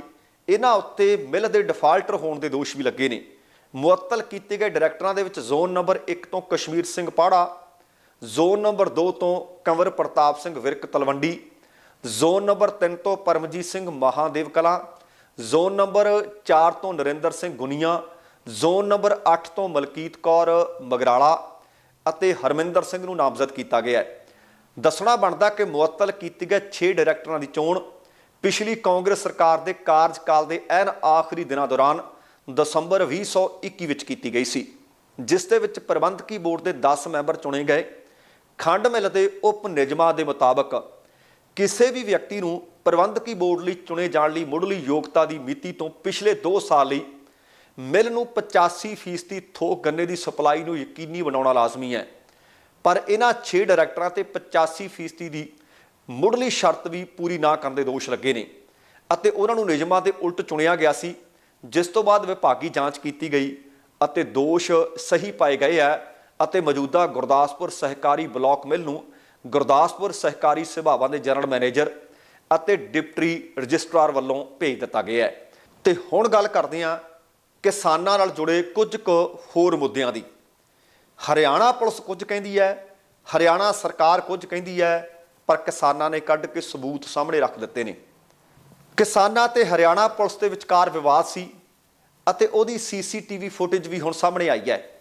ਇਹਨਾਂ ਉੱਤੇ ਮਿਲ ਦੇ ਡਿਫਾਲਟਰ ਹੋਣ ਦੇ ਦੋਸ਼ ਵੀ ਲੱਗੇ ਨੇ। ਮੁਅੱਤਲ ਕੀਤੇ ਗਏ ਡਾਇਰੈਕਟਰਾਂ ਦੇ ਵਿੱਚ ਜ਼ੋਨ ਨੰਬਰ 1 ਤੋਂ ਕਸ਼ਮੀਰ ਸਿੰਘ ਪਾੜਾ, ਜ਼ੋਨ ਨੰਬਰ 2 ਤੋਂ ਕੰਵਰ ਪ੍ਰਤਾਪ ਸਿੰਘ ਵਿਰਕ ਤਲਵੰਡੀ, ਜ਼ੋਨ ਨੰਬਰ 3 ਤੋਂ ਪਰਮਜੀਤ ਸਿੰਘ ਮਹਾਦੇਵ ਕਲਾਂ ਜ਼ੋਨ ਨੰਬਰ 4 ਤੋਂ ਨਰਿੰਦਰ ਸਿੰਘ ਗੁਨੀਆ ਜ਼ੋਨ ਨੰਬਰ 8 ਤੋਂ ਮਲਕੀਤ ਕੌਰ ਮਗਰਾਲਾ ਅਤੇ ਹਰਮਿੰਦਰ ਸਿੰਘ ਨੂੰ ਨਾਮਜ਼ਦ ਕੀਤਾ ਗਿਆ ਹੈ। ਦੱਸਣਾ ਬਣਦਾ ਕਿ ਮੁਅੱਤਲ ਕੀਤੀ ਗਏ 6 ਡਾਇਰੈਕਟਰਾਂ ਦੀ ਚੋਣ ਪਿਛਲੀ ਕਾਂਗਰਸ ਸਰਕਾਰ ਦੇ ਕਾਰਜਕਾਲ ਦੇ ਐਨ ਆਖਰੀ ਦਿਨਾਂ ਦੌਰਾਨ ਦਸੰਬਰ 2021 ਵਿੱਚ ਕੀਤੀ ਗਈ ਸੀ, ਜਿਸ ਦੇ ਵਿੱਚ ਪ੍ਰਬੰਧਕੀ ਬੋਰਡ ਦੇ 10 ਮੈਂਬਰ ਚੁਣੇ ਗਏ। ਖੰਡ ਮਿਲ ਦੇ ਉਪ ਨਿਯਮਾਂ ਦੇ ਮੁਤਾਬਕ ਕਿਸੇ ਵੀ ਵਿਅਕਤੀ ਨੂੰ ਪ੍ਰਬੰਧਕੀ ਬੋਰਡ ਲਈ ਚੁਣੇ ਜਾਣ ਲਈ ਮੁੱਢਲੀ ਯੋਗਤਾ ਦੀ ਮਿਤੀ ਤੋਂ ਪਿਛਲੇ 2 ਸਾਲ ਲਈ ਮਿਲ ਨੂੰ 85% ਥੋਕ ਗੰਨੇ ਦੀ ਸਪਲਾਈ ਨੂੰ ਯਕੀਨੀ ਬਣਾਉਣਾ ਲਾਜ਼ਮੀ ਹੈ। ਪਰ ਇਹਨਾਂ 6 ਡਾਇਰੈਕਟਰਾਂ ਤੇ 85% ਦੀ ਮੁੱਢਲੀ ਸ਼ਰਤ ਵੀ ਪੂਰੀ ਨਾ ਕਰਨ ਦੇ ਦੋਸ਼ ਲੱਗੇ ਨੇ ਅਤੇ ਉਹਨਾਂ ਨੂੰ ਨਿਯਮਾਂ ਦੇ ਉਲਟ ਚੁਣਿਆ ਗਿਆ ਸੀ, ਜਿਸ ਤੋਂ ਬਾਅਦ ਵਿਭਾਗੀ ਜਾਂਚ ਕੀਤੀ ਗਈ ਅਤੇ ਦੋਸ਼ ਸਹੀ ਪਾਏ ਗਏ ਹੈ ਅਤੇ ਮੌਜੂਦਾ ਗੁਰਦਾਸਪੁਰ ਸਹਿਕਾਰੀ ਬਲਾਕ ਮਿਲ ਨੂੰ ਗੁਰਦਾਸਪੁਰ ਸਹਿਕਾਰੀ ਸਭਾਵਾਂ ਦੇ ਜਨਰਲ ਮੈਨੇਜਰ ਅਤੇ ਡਿਪਟੀ ਰਜਿਸਟਰਾਰ ਵੱਲੋਂ ਭੇਜ ਦਿੱਤਾ ਗਿਆ ਹੈ। ਤੇ ਹੁਣ ਗੱਲ ਕਰਦੇ ਹਾਂ ਕਿਸਾਨਾਂ ਨਾਲ ਜੁੜੇ ਕੁਝ ਕੁ ਹੋਰ ਮੁੱਦਿਆਂ ਦੀ। ਹਰਿਆਣਾ ਪੁਲਿਸ ਕੁਝ ਕਹਿੰਦੀ ਹੈ, ਹਰਿਆਣਾ ਸਰਕਾਰ ਕੁਝ ਕਹਿੰਦੀ ਹੈ, ਪਰ ਕਿਸਾਨਾਂ ਨੇ ਕੱਢ ਕੇ ਸਬੂਤ ਸਾਹਮਣੇ ਰੱਖ ਦਿੱਤੇ ਨੇ। ਕਿਸਾਨਾਂ ਤੇ ਹਰਿਆਣਾ ਪੁਲਿਸ ਦੇ ਵਿਚਕਾਰ ਵਿਵਾਦ ਸੀ ਅਤੇ ਉਹਦੀ ਸੀਸੀਟੀਵੀ ਫੁਟੇਜ ਵੀ ਹੁਣ ਸਾਹਮਣੇ ਆਈ ਹੈ।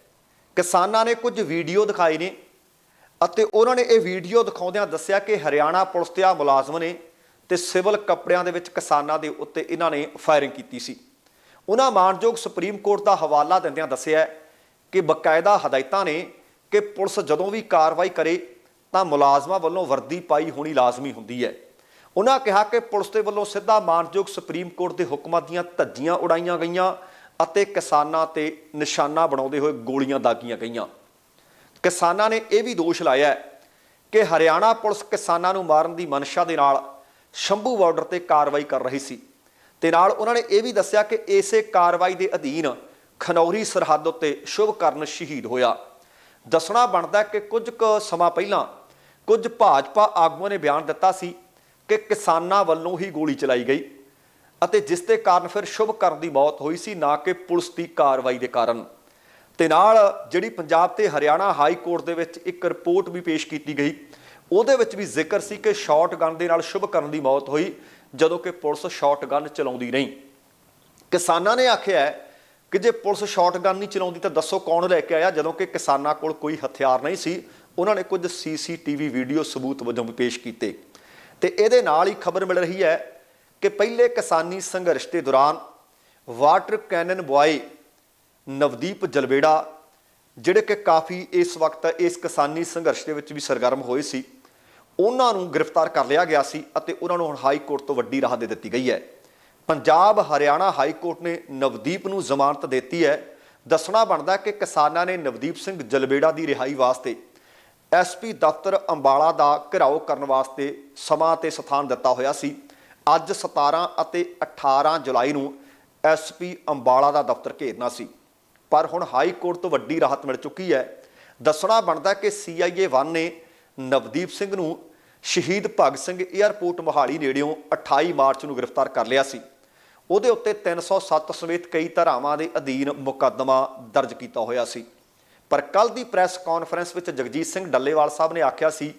ਕਿਸਾਨਾਂ ਨੇ ਕੁਝ ਵੀਡੀਓ ਦਿਖਾਏ ਨੇ ਅਤੇ ਉਹਨਾਂ ਨੇ ਇਹ ਵੀਡੀਓ ਦਿਖਾਉਂਦਿਆਂ ਦੱਸਿਆ ਕਿ ਹਰਿਆਣਾ ਪੁਲਿਸ ਦੇ ਆ ਮੁਲਾਜ਼ਮ ਨੇ ਤੇ ਸਿਵਲ ਕੱਪੜਿਆਂ ਦੇ ਵਿੱਚ ਕਿਸਾਨਾਂ ਦੇ ਉੱਤੇ ਇਹਨਾਂ ਨੇ ਫਾਇਰਿੰਗ ਕੀਤੀ ਸੀ। ਉਹਨਾਂ ਮਾਨਯੋਗ ਸੁਪਰੀਮ ਕੋਰਟ ਦਾ ਹਵਾਲਾ ਦਿੰਦਿਆਂ ਦੱਸਿਆ ਕਿ ਬਕਾਇਦਾ ਹਦਾਇਤਾਂ ਨੇ ਕਿ ਪੁਲਿਸ ਜਦੋਂ ਵੀ ਕਾਰਵਾਈ ਕਰੇ ਤਾਂ ਮੁਲਾਜ਼ਮਾਂ ਵੱਲੋਂ ਵਰਦੀ ਪਾਈ ਹੋਣੀ ਲਾਜ਼ਮੀ ਹੁੰਦੀ ਹੈ। ਉਹਨਾਂ ਕਿਹਾ ਕਿ ਪੁਲਿਸ ਦੇ ਵੱਲੋਂ ਸਿੱਧਾ ਮਾਨਯੋਗ ਸੁਪਰੀਮ ਕੋਰਟ ਦੇ ਹੁਕਮਾਂ ਦੀਆਂ ਧੱਜੀਆਂ ਉਡਾਈਆਂ ਗਈਆਂ ਅਤੇ ਕਿਸਾਨਾਂ ਤੇ ਨਿਸ਼ਾਨਾ ਬਣਾਉਂਦੇ ਹੋਏ ਗੋਲੀਆਂ ਦਾਗੀਆਂ ਗਈਆਂ। ਕਿਸਾਨਾਂ ਨੇ ਇਹ ਵੀ ਦੋਸ਼ ਲਾਇਆ ਕਿ ਹਰਿਆਣਾ ਪੁਲਿਸ ਕਿਸਾਨਾਂ ਨੂੰ ਮਾਰਨ ਦੀ ਮਨਸ਼ਾ ਦੇ ਨਾਲ ਸ਼ੰਭੂ ਬਾਰਡਰ ਤੇ ਕਾਰਵਾਈ ਕਰ ਰਹੀ ਸੀ। ਤੇ ਨਾਲ ਉਹਨਾਂ ਨੇ ਇਹ ਵੀ ਦੱਸਿਆ ਕਿ ਇਸੇ ਕਾਰਵਾਈ ਦੇ ਅਧੀਨ ਖਨੌਰੀ ਸਰਹੱਦ ਉੱਤੇ ਸ਼ੁਭਕਰਨ ਸ਼ਹੀਦ ਹੋਇਆ। ਦੱਸਣਾ ਬਣਦਾ ਕਿ ਕੁਝ ਕੁ ਸਮਾਂ ਪਹਿਲਾਂ ਕੁਝ ਭਾਜਪਾ ਆਗੂਆਂ ਨੇ ਬਿਆਨ ਦਿੱਤਾ ਸੀ ਕਿ ਕਿਸਾਨਾਂ ਵੱਲੋਂ ਹੀ ਗੋਲੀ ਚਲਾਈ ਗਈ ਅਤੇ ਜਿਸ ਦੇ ਕਾਰਨ ਫਿਰ ਸ਼ੁਭਕਰਨ ਦੀ ਮੌਤ ਹੋਈ ਸੀ, ਨਾ ਕਿ ਪੁਲਿਸ ਦੀ ਕਾਰਵਾਈ ਦੇ ਕਾਰਨ। ਤੇ ਨਾਲ ਜਿਹੜੀ ਪੰਜਾਬ ਤੇ ਹਰਿਆਣਾ ਹਾਈ ਕੋਰਟ ਦੇ ਵਿੱਚ ਇੱਕ ਰਿਪੋਰਟ ਵੀ ਪੇਸ਼ ਕੀਤੀ ਗਈ। ਉਹਦੇ ਵਿੱਚ ਵੀ ਜ਼ਿਕਰ ਸੀ ਕਿ ਸ਼ਾਟਗਨ ਦੇ ਨਾਲ ਸ਼ੁਭਕਰਨ ਦੀ ਮੌਤ ਹੋਈ, ਜਦੋਂ ਕਿ ਪੁਲਿਸ ਸ਼ਾਟਗਨ ਚਲਾਉਂਦੀ ਨਹੀਂ ਕਿਸਾਨਾਂ ਨੇ ਆਖਿਆ ਕਿ ਜੇ ਪੁਲਿਸ ਸ਼ਾਟਗਨ ਨਹੀਂ ਚਲਾਉਂਦੀ ਤਾਂ ਦੱਸੋ ਕੌਣ ਲੈ ਕੇ ਆਇਆ, ਜਦੋਂ ਕਿ ਕਿਸਾਨਾਂ ਕੋਲ ਕੋਈ ਹਥਿਆਰ ਨਹੀਂ ਸੀ। ਉਹਨਾਂ ਨੇ ਕੁਝ ਸੀਸੀਟੀਵੀ ਵੀਡੀਓ ਸਬੂਤ ਵਜੋਂ ਵੀ ਪੇਸ਼ ਕੀਤੇ। ਤੇ ਇਹਦੇ ਨਾਲ ਹੀ ਖਬਰ ਮਿਲ ਰਹੀ ਹੈ ਕਿ ਪਹਿਲੇ ਕਿਸਾਨੀ ਸੰਘਰਸ਼ ਦੇ ਦੌਰਾਨ water cannon boy Navdeep Jalbera, ਜਿਹੜੇ ਕਿ ਕਾਫੀ ਇਸ ਵਕਤ ਇਸ ਕਿਸਾਨੀ ਸੰਘਰਸ਼ ਦੇ ਵਿੱਚ ਵੀ ਸਰਗਰਮ ਹੋਏ ਸੀ, ਉਹਨਾਂ ਨੂੰ ਗ੍ਰਿਫਤਾਰ ਕਰ ਲਿਆ ਗਿਆ ਸੀ ਅਤੇ ਉਹਨਾਂ ਨੂੰ ਹੁਣ ਹਾਈ ਕੋਰਟ ਤੋਂ ਵੱਡੀ ਰਾਹਤ ਦੇ ਦਿੱਤੀ ਗਈ ਹੈ। ਪੰਜਾਬ ਹਰਿਆਣਾ ਹਾਈ ਕੋਰਟ ਨੇ ਨਵਦੀਪ ਨੂੰ ਜ਼ਮਾਨਤ ਦਿੱਤੀ ਹੈ। ਦੱਸਣਾ ਬਣਦਾ ਕਿ ਕਿਸਾਨਾਂ ਨੇ ਨਵਦੀਪ ਸਿੰਘ ਜਲਵੇੜਾ ਦੀ ਰਿਹਾਈ ਵਾਸਤੇ ਐਸਪੀ ਦਫ਼ਤਰ ਅੰਬਾਲਾ ਦਾ ਘਿਰਾਓ ਕਰਨ ਵਾਸਤੇ ਸਮਾਂ ਤੇ ਸਥਾਨ ਦਿੱਤਾ ਹੋਇਆ ਸੀ। ਅੱਜ 17 ਅਤੇ 18 ਜੁਲਾਈ ਨੂੰ ਐਸਪੀ ਅੰਬਾਲਾ ਦਾ ਦਫ਼ਤਰ ਘੇਰਨਾ ਸੀ। ਪਰ ਹੁਣ ਹਾਈ ਕੋਰਟ ਤੋਂ ਵੱਡੀ ਰਾਹਤ ਮਿਲ ਚੁੱਕੀ ਹੈ। ਦੱਸਣਾ ਬਣਦਾ ਕਿ ਸੀਆਈਏ 1 ਨੇ ਨਵਦੀਪ ਸਿੰਘ ਨੂੰ ਸ਼ਹੀਦ ਭਗਤ ਸਿੰਘ 에ਅਰਪੋਰਟ ਮੋਹਾਲੀ ਨੇੜਿਓਂ 28 ਮਾਰਚ ਨੂੰ ਗ੍ਰਿਫਤਾਰ ਕਰ ਲਿਆ ਸੀ। ਉਹਦੇ ਉੱਤੇ 307 ਸਮੇਤ ਕਈ ਧਾਰਾਵਾਂ ਦੇ ਅਧੀਨ ਮੁਕੱਦਮਾ ਦਰਜ ਕੀਤਾ ਹੋਇਆ ਸੀ। ਪਰ ਕੱਲ ਦੀ ਪ੍ਰੈਸ ਕਾਨਫਰੰਸ ਵਿੱਚ ਜਗਜੀਤ ਸਿੰਘ ਡੱਲੇਵਾਲ ਸਾਹਿਬ ਨੇ ਆਖਿਆ ਸੀ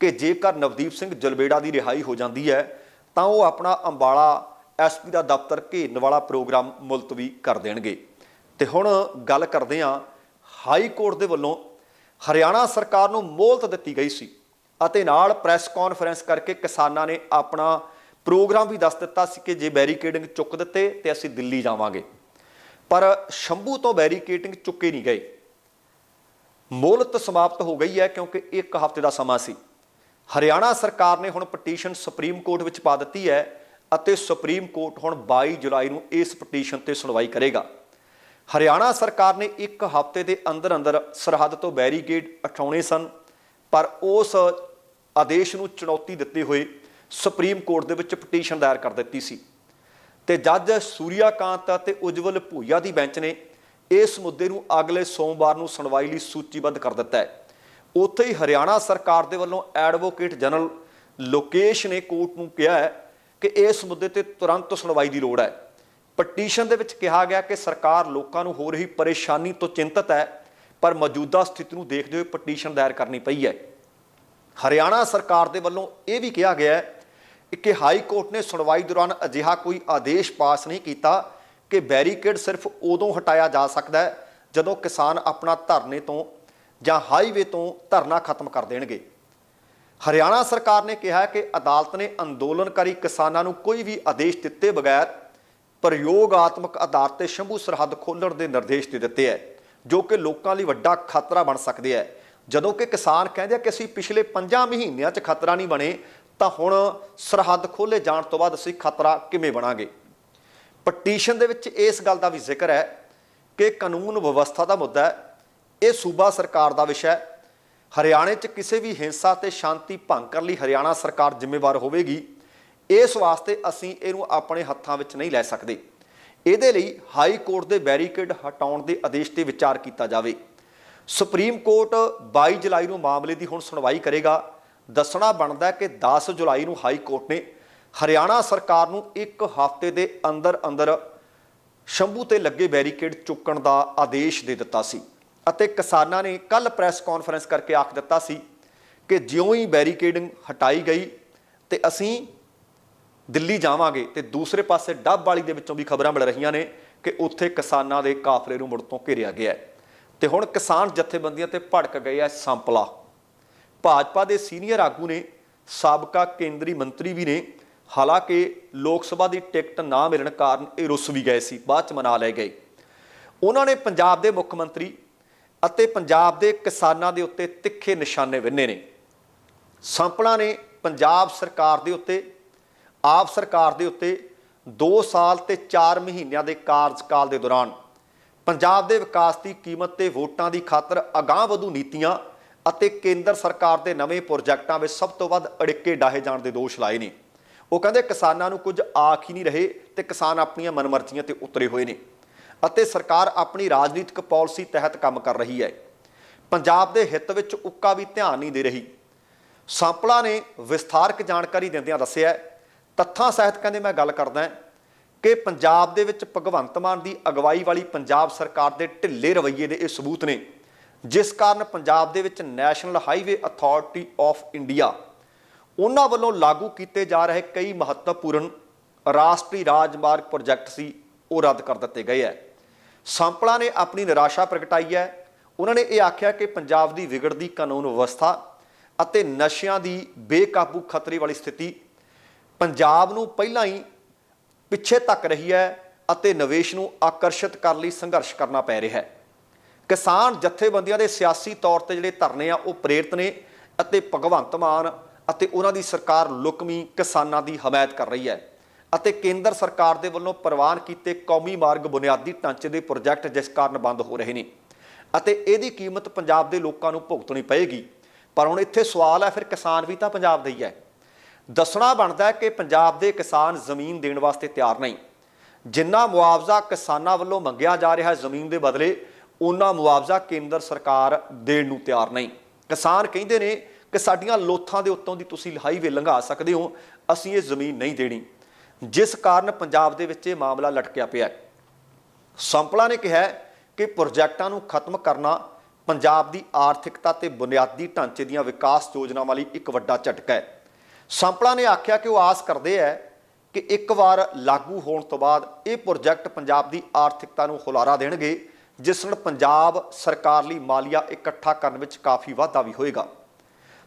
ਕਿ ਜੇਕਰ ਨਵਦੀਪ ਸਿੰਘ ਜਲਬੇੜਾ ਦੀ ਰਿਹਾਈ ਹੋ ਜਾਂਦੀ ਹੈ, ਤਾਂ ਉਹ ਆਪਣਾ ਅੰਬਾਲਾ ਐਸਪੀ ਦਾ ਦਫ਼ਤਰ ਘੇਰਨ ਵਾਲਾ ਪ੍ਰੋਗਰਾਮ ਮੁਲਤਵੀ ਕਰ ਦੇਣਗੇ। ਤੇ ਹੁਣ ਗੱਲ ਕਰਦੇ ਹਾਂ ਹਾਈ ਕੋਰਟ ਦੇ ਵੱਲੋਂ ਹਰਿਆਣਾ ਸਰਕਾਰ ਨੂੰ ਮੋਹਲਤ ਦਿੱਤੀ ਗਈ ਸੀ ਅਤੇ ਨਾਲ ਪ੍ਰੈਸ ਕਾਨਫਰੰਸ ਕਰਕੇ ਕਿਸਾਨਾਂ ਨੇ ਆਪਣਾ ਪ੍ਰੋਗਰਾਮ ਵੀ ਦੱਸ ਦਿੱਤਾ ਸੀ ਕਿ ਜੇ ਬੈਰੀਕੇਡਿੰਗ ਚੁੱਕ ਦਿੱਤੇ ਤੇ ਅਸੀਂ ਦਿੱਲੀ ਜਾਵਾਂਗੇ। ਪਰ ਸ਼ੰਭੂ ਤੋਂ ਬੈਰੀਕੇਡਿੰਗ ਚੁੱਕੇ ਨਹੀਂ ਗਏ। ਮੋਹਲਤ ਸਮਾਪਤ ਹੋ ਗਈ ਹੈ ਕਿਉਂਕਿ ਇੱਕ ਹਫ਼ਤੇ ਦਾ ਸਮਾਂ ਸੀ। ਹਰਿਆਣਾ ਸਰਕਾਰ ਨੇ ਹੁਣ ਪਟੀਸ਼ਨ ਸੁਪਰੀਮ ਕੋਰਟ ਵਿੱਚ ਪਾ ਦਿੱਤੀ ਹੈ ਅਤੇ ਸੁਪਰੀਮ ਕੋਰਟ ਹੁਣ 22 ਜੁਲਾਈ ਨੂੰ ਇਸ ਪਟੀਸ਼ਨ ਤੇ ਸੁਣਵਾਈ ਕਰੇਗਾ। ਹਰਿਆਣਾ ਸਰਕਾਰ ਨੇ ਇੱਕ ਹਫ਼ਤੇ ਦੇ ਅੰਦਰ ਅੰਦਰ ਸਰਹੱਦ ਤੋਂ ਬੈਰੀਕੇਡ ਉਠਾਉਣੇ ਸਨ, ਪਰ ਉਸ ਆਦੇਸ਼ ਨੂੰ ਚੁਣੌਤੀ ਦਿੱਤੇ ਹੋਏ ਸੁਪਰੀਮ ਕੋਰਟ ਦੇ ਵਿੱਚ ਪਟੀਸ਼ਨ ਦਾਇਰ ਕਰ ਦਿੱਤੀ ਸੀ। ਤੇ ਜੱਜ ਸੂਰਿਆਕਾਂਤ ਅਤੇ ਉਜਵਲ ਭੂਇਆ ਦੀ ਬੈਂਚ ਨੇ ਇਸ ਮੁੱਦੇ ਨੂੰ ਅਗਲੇ ਸੋਮਵਾਰ ਨੂੰ ਸੁਣਵਾਈ ਲਈ ਸੂਚੀਬੱਧ ਕਰ ਦਿੱਤਾ ਹੈ। ਉੱਥੇ ਹੀ ਹਰਿਆਣਾ ਸਰਕਾਰ ਦੇ ਵੱਲੋਂ ਐਡਵੋਕੇਟ ਜਨਰਲ ਲੋਕੇਸ਼ ਨੇ ਕੋਰਟ ਨੂੰ ਕਿਹਾ ਹੈ ਕਿ ਇਸ ਮੁੱਦੇ ਤੇ ਤੁਰੰਤ ਸੁਣਵਾਈ ਦੀ ਲੋੜ ਹੈ। ਪਟੀਸ਼ਨ ਦੇ ਵਿੱਚ ਕਿਹਾ ਗਿਆ ਕਿ ਸਰਕਾਰ ਲੋਕਾਂ ਨੂੰ ਹੋ ਰਹੀ ਪਰੇਸ਼ਾਨੀ ਤੋਂ ਚਿੰਤਤ ਹੈ, ਪਰ ਮੌਜੂਦਾ ਸਥਿਤੀ ਨੂੰ ਦੇਖਦੇ ਹੋਏ ਪਟੀਸ਼ਨ ਦਾਇਰ ਕਰਨੀ ਪਈ ਹੈ। ਹਰਿਆਣਾ ਸਰਕਾਰ ਦੇ ਵੱਲੋਂ ਇਹ ਵੀ ਕਿਹਾ ਗਿਆ ਹੈ ਕਿ ਹਾਈ ਕੋਰਟ ਨੇ ਸੁਣਵਾਈ ਦੌਰਾਨ ਅਜਿਹਾ ਕੋਈ ਆਦੇਸ਼ ਪਾਸ ਨਹੀਂ ਕੀਤਾ ਕਿ ਬੈਰੀਕੇਡ ਸਿਰਫ ਉਦੋਂ ਹਟਾਇਆ ਜਾ ਸਕਦਾ ਹੈ ਜਦੋਂ ਕਿਸਾਨ ਆਪਣਾ ਧਰਨੇ ਤੋਂ ਜਾਂ ਹਾਈਵੇ ਤੋਂ ਧਰਨਾ ਖਤਮ ਕਰ ਦੇਣਗੇ। ਹਰਿਆਣਾ ਸਰਕਾਰ ਨੇ ਕਿਹਾ ਕਿ ਅਦਾਲਤ ਨੇ ਅੰਦੋਲਨਕਾਰੀ ਕਿਸਾਨਾਂ ਨੂੰ ਕੋਈ ਵੀ ਆਦੇਸ਼ ਦਿੱਤੇ ਬਗੈਰ ਪ੍ਰਯੋਗਾਤਮਕ ਆਧਾਰ ਤੇ ਸ਼ੰਭੂ ਸਰਹੱਦ ਖੋਲ੍ਹਣ ਦੇ ਨਿਰਦੇਸ਼ ਦੇ ਦਿੱਤੇ ਹੈ ਜੋ ਕਿ ਲੋਕਾਂ ਲਈ ਵੱਡਾ ਖਤਰਾ ਬਣ ਸਕਦੇ ਹੈ ਜਦੋਂ ਕਿ ਕਿਸਾਨ ਕਹਿੰਦੇ ਆ ਕਿ ਅਸੀਂ ਪਿਛਲੇ 5 ਮਹੀਨਿਆਂ 'ਚ ਖਤਰਾ ਨਹੀਂ ਬਣੇ, ਤਾਂ ਹੁਣ ਸਰਹੱਦ ਖੋਲੇ ਜਾਣ ਤੋਂ ਬਾਅਦ ਅਸੀਂ ਖਤਰਾ ਕਿਵੇਂ ਬਣਾਂਗੇ? ਪਟੀਸ਼ਨ ਦੇ ਵਿੱਚ ਇਸ ਗੱਲ ਦਾ ਵੀ ਜ਼ਿਕਰ ਹੈ ਕਿ ਕਾਨੂੰਨ ਵਿਵਸਥਾ ਦਾ ਮੁੱਦਾ ਹੈ ਇਹ ਸੂਬਾ ਸਰਕਾਰ ਦਾ ਵਿਸ਼ਾ ਹੈ ਹਰਿਆਣੇ 'ਚ ਕਿਸੇ ਵੀ ਹਿੰਸਾ ਤੇ ਸ਼ਾਂਤੀ ਭੰਗ ਕਰਨ ਲਈ ਹਰਿਆਣਾ ਸਰਕਾਰ ਜ਼ਿੰਮੇਵਾਰ ਹੋਵੇਗੀ। ਇਸ ਵਾਸਤੇ ਅਸੀਂ ਇਹਨੂੰ ਆਪਣੇ ਹੱਥਾਂ ਵਿੱਚ ਨਹੀਂ ਲੈ ਸਕਦੇ। ਇਹਦੇ ਲਈ ਹਾਈ ਕੋਰਟ ਦੇ ਬੈਰੀਕੇਡ ਹਟਾਉਣ ਦੇ ਆਦੇਸ਼ ਤੇ ਵਿਚਾਰ ਕੀਤਾ ਜਾਵੇ। ਸੁਪਰੀਮ ਕੋਰਟ 22 ਜੁਲਾਈ ਨੂੰ ਮਾਮਲੇ ਦੀ ਹੁਣ ਸੁਣਵਾਈ ਕਰੇਗਾ। ਦੱਸਣਾ ਬਣਦਾ ਕਿ 10 ਜੁਲਾਈ ਨੂੰ ਹਾਈ ਕੋਰਟ ਨੇ ਹਰਿਆਣਾ ਸਰਕਾਰ ਨੂੰ ਇੱਕ ਹਫ਼ਤੇ ਦੇ ਅੰਦਰ ਅੰਦਰ ਸ਼ੰਭੂ ਤੇ ਲੱਗੇ ਬੈਰੀਕੇਡ ਚੁੱਕਣ ਦਾ ਆਦੇਸ਼ ਦੇ ਦਿੱਤਾ ਸੀ ਅਤੇ ਕਿਸਾਨਾਂ ਨੇ ਕੱਲ ਪ੍ਰੈਸ ਕਾਨਫਰੰਸ ਕਰਕੇ ਆਖ ਦਿੱਤਾ ਸੀ ਕਿ ਜਿਉਂ ਹੀ ਬੈਰੀਕੇਡਿੰਗ ਹਟਾਈ ਗਈ ਤੇ ਅਸੀਂ ਦਿੱਲੀ ਜਾਵਾਂਗੇ ਤੇ ਦੂਸਰੇ ਪਾਸੇ ਡੱਬ ਵਾਲੀ ਦੇ ਵਿੱਚੋਂ ਵੀ ਖਬਰਾਂ ਮਿਲ ਰਹੀਆਂ ਨੇ ਕਿ ਉੱਥੇ ਕਿਸਾਨਾਂ ਦੇ ਕਾਫਲੇ ਨੂੰ ਮੁੜ ਤੋਂ ਘੇਰਿਆ ਗਿਆ ਹੈ। ਤੇ ਹੁਣ ਕਿਸਾਨ ਜਥੇਬੰਦੀਆਂ ਤੇ ਭੜਕ ਗਏ ਆ ਸੰਪਲਾ। ਭਾਜਪਾ ਦੇ ਸੀਨੀਅਰ ਆਗੂ ਨੇ ਸਾਬਕਾ ਕੇਂਦਰੀ ਮੰਤਰੀ ਵੀ ਨੇ। ਹਾਲਾਂਕਿ ਲੋਕ ਸਭਾ ਦੀ ਟਿਕਟ ਨਾ ਮਿਲਣ ਕਾਰਨ ਇਹ ਰੁੱਸ ਵੀ ਗਏ ਸੀ, ਬਾਅਦ ਚ ਮਨਾ ਲਏ ਗਏ। ਉਹਨਾਂ ਨੇ ਪੰਜਾਬ ਦੇ ਮੁੱਖ ਮੰਤਰੀ ਅਤੇ ਪੰਜਾਬ ਦੇ ਕਿਸਾਨਾਂ ਦੇ ਉੱਤੇ ਤਿੱਖੇ ਨਿਸ਼ਾਨੇ ਵਿੰਨੇ ਨੇ। ਸੰਪਲਾ ਨੇ ਪੰਜਾਬ ਸਰਕਾਰ ਦੇ ਉੱਤੇ ਆਪ ਸਰਕਾਰ ਦੇ ਉੱਤੇ 2 ਸਾਲ ਤੇ 4 ਮਹੀਨਿਆਂ ਦੇ ਕਾਰਜਕਾਲ ਦੇ ਦੌਰਾਨ ਪੰਜਾਬ ਦੇ ਵਿਕਾਸ ਦੀ ਕੀਮਤ ਤੇ ਵੋਟਾਂ ਦੀ ਖਾਤਰ ਅਗਾਂਹ ਵਧੂ ਨੀਤੀਆਂ ਅਤੇ ਕੇਂਦਰ ਸਰਕਾਰ ਦੇ ਨਵੇਂ ਪ੍ਰੋਜੈਕਟਾਂ ਵਿੱਚ ਸਭ ਤੋਂ ਵੱਧ ਅੜਿੱਕੇ ਡਾਹੇ ਜਾਣ ਦੇ ਦੋਸ਼ ਲਾਏ ਨੇ। ਉਹ ਕਹਿੰਦੇ ਕਿਸਾਨਾਂ ਨੂੰ ਕੁਝ ਆਖ ਹੀ ਨਹੀਂ ਰਹੇ ਤੇ ਕਿਸਾਨ ਆਪਣੀਆਂ ਮਨਮਰਜ਼ੀਆਂ ਤੇ ਉਤਰੇ ਹੋਏ ਨੇ ਅਤੇ ਸਰਕਾਰ ਆਪਣੀ ਰਾਜਨੀਤਿਕ ਪਾਲਿਸੀ ਤਹਿਤ ਕੰਮ ਕਰ ਰਹੀ ਹੈ। ਪੰਜਾਬ ਦੇ ਹਿੱਤ ਵਿੱਚ ਉੱਕਾ ਵੀ ਧਿਆਨ ਨਹੀਂ ਦੇ ਰਹੀ। ਸਾਂਪਲਾ ਨੇ ਵਿਸਥਾਰਕ ਜਾਣਕਾਰੀ ਦਿੰਦਿਆਂ ਦੱਸਿਆ ਤੱਥਾਂ ਸਹਿਤ ਕਹਿੰਦੇ ਮੈਂ ਗੱਲ ਕਰਦਾ ਕਿ ਪੰਜਾਬ ਦੇ ਵਿੱਚ ਭਗਵੰਤ ਮਾਨ ਦੀ ਅਗਵਾਈ ਵਾਲੀ ਪੰਜਾਬ ਸਰਕਾਰ ਦੇ ਢਿੱਲੇ ਰਵੱਈਏ ਦੇ ਇਹ ਸਬੂਤ ਨੇ, ਜਿਸ ਕਾਰਨ ਪੰਜਾਬ ਦੇ ਵਿੱਚ National Highway Authority of India ਉਹਨਾਂ ਵੱਲੋਂ ਲਾਗੂ ਕੀਤੇ ਜਾ ਰਹੇ ਕਈ ਮਹੱਤਵਪੂਰਨ ਰਾਸ਼ਟਰੀ ਰਾਜਮਾਰਗ ਪ੍ਰੋਜੈਕਟ ਸੀ, ਉਹ ਰੱਦ ਕਰ ਦਿੱਤੇ ਗਏ ਹੈ। ਸੰਪਲਾ ਨੇ ਆਪਣੀ ਨਿਰਾਸ਼ਾ ਪ੍ਰਗਟਾਈ ਹੈ। ਉਹਨਾਂ ਨੇ ਇਹ ਆਖਿਆ ਕਿ ਪੰਜਾਬ ਦੀ ਵਿਗੜਦੀ ਕਾਨੂੰਨ ਵਿਵਸਥਾ ਅਤੇ ਨਸ਼ਿਆਂ ਦੀ ਬੇਕਾਬੂ ਖਤਰੇ ਵਾਲੀ ਸਥਿਤੀ ਪੰਜਾਬ ਨੂੰ ਪਹਿਲਾਂ ਹੀ ਪਿੱਛੇ ਧੱਕ ਰਹੀ ਹੈ ਅਤੇ ਨਿਵੇਸ਼ ਨੂੰ ਆਕਰਸ਼ਿਤ ਕਰਨ ਲਈ ਸੰਘਰਸ਼ ਕਰਨਾ ਪੈ ਰਿਹਾ ਹੈ। ਕਿਸਾਨ ਜਥੇਬੰਦੀਆਂ ਦੇ ਸਿਆਸੀ ਤੌਰ ਤੇ ਜਿਹੜੇ ਧਰਨੇ ਆ, ਉਹ ਪ੍ਰੇਰਿਤ ਨੇ ਅਤੇ ਭਗਵੰਤ ਮਾਨ ਅਤੇ ਉਹਨਾਂ ਦੀ ਸਰਕਾਰ ਲੁਕਮੀ ਕਿਸਾਨਾਂ ਦੀ ਹਮਾਇਤ ਕਰ ਰਹੀ ਹੈ ਅਤੇ ਕੇਂਦਰ ਸਰਕਾਰ ਦੇ ਵੱਲੋਂ ਪ੍ਰਵਾਨ ਕੀਤੇ ਕੌਮੀ ਮਾਰਗ ਬੁਨਿਆਦੀ ਢਾਂਚੇ ਦੇ ਪ੍ਰੋਜੈਕਟ ਜਿਸ ਕਾਰਨ ਬੰਦ ਹੋ ਰਹੇ ਨੇ ਅਤੇ ਇਹਦੀ ਕੀਮਤ ਪੰਜਾਬ ਦੇ ਲੋਕਾਂ ਨੂੰ ਭੁਗਤਣੀ ਪਏਗੀ। ਪਰ ਹੁਣ ਇੱਥੇ ਸਵਾਲ ਹੈ, ਫਿਰ ਕਿਸਾਨ ਵੀ ਤਾਂ ਪੰਜਾਬ ਦਾ ਹੀ ਹੈ। ਦੱਸਣਾ ਬਣਦਾ ਹੈ ਕਿ ਪੰਜਾਬ ਦੇ ਕਿਸਾਨ ਜ਼ਮੀਨ ਦੇਣ ਵਾਸਤੇ ਤਿਆਰ ਨਹੀਂ। ਜਿੰਨਾ ਮੁਆਵਜ਼ਾ ਕਿਸਾਨਾਂ ਵੱਲੋਂ ਮੰਗਿਆ ਜਾ ਰਿਹਾ ਹੈ ਜ਼ਮੀਨ ਦੇ ਬਦਲੇ ਉਹਨਾਂ ਮੁਆਵਜ਼ਾ ਕੇਂਦਰ ਸਰਕਾਰ ਦੇਣ ਨੂੰ ਤਿਆਰ ਨਹੀਂ। ਕਿਸਾਨ ਕਹਿੰਦੇ ਨੇ ਕਿ ਸਾਡੀਆਂ ਲੋਥਾਂ ਦੇ ਉੱਤੋਂ ਦੀ ਤੁਸੀਂ ਹਾਈਵੇ ਲੰਘਾ ਸਕਦੇ ਹੋ, ਅਸੀਂ ਇਹ ਜ਼ਮੀਨ ਨਹੀਂ ਦੇਣੀ। ਜਿਸ ਕਾਰਨ ਪੰਜਾਬ ਦੇ ਵਿੱਚ ਇਹ ਮਾਮਲਾ ਲਟਕਿਆ ਪਿਆ ਹੈ। ਸੰਪਲਾ ਨੇ ਕਿਹਾ ਕਿ ਪ੍ਰੋਜੈਕਟਾਂ ਨੂੰ ਖਤਮ ਕਰਨਾ ਪੰਜਾਬ ਦੀ ਆਰਥਿਕਤਾ ਤੇ ਬੁਨਿਆਦੀ ਢਾਂਚੇ ਦੀਆਂ ਵਿਕਾਸ ਯੋਜਨਾਵਾਂ ਲਈ ਇੱਕ ਵੱਡਾ ਝਟਕਾ ਹੈ। ਸੰਪਲਾ ਨੇ ਆਖਿਆ ਕਿ ਉਹ ਆਸ ਕਰਦੇ ਹੈ ਕਿ ਇੱਕ ਵਾਰ ਲਾਗੂ ਹੋਣ ਤੋਂ ਬਾਅਦ ਇਹ ਪ੍ਰੋਜੈਕਟ ਪੰਜਾਬ ਦੀ ਆਰਥਿਕਤਾ ਨੂੰ ਹੁਲਾਰਾ ਦੇਣਗੇ, ਜਿਸ ਨਾਲ ਪੰਜਾਬ ਸਰਕਾਰ ਲਈ ਮਾਲੀਆ ਇਕੱਠਾ ਕਰਨ ਵਿੱਚ ਕਾਫੀ ਵਾਧਾ ਵੀ ਹੋਏਗਾ।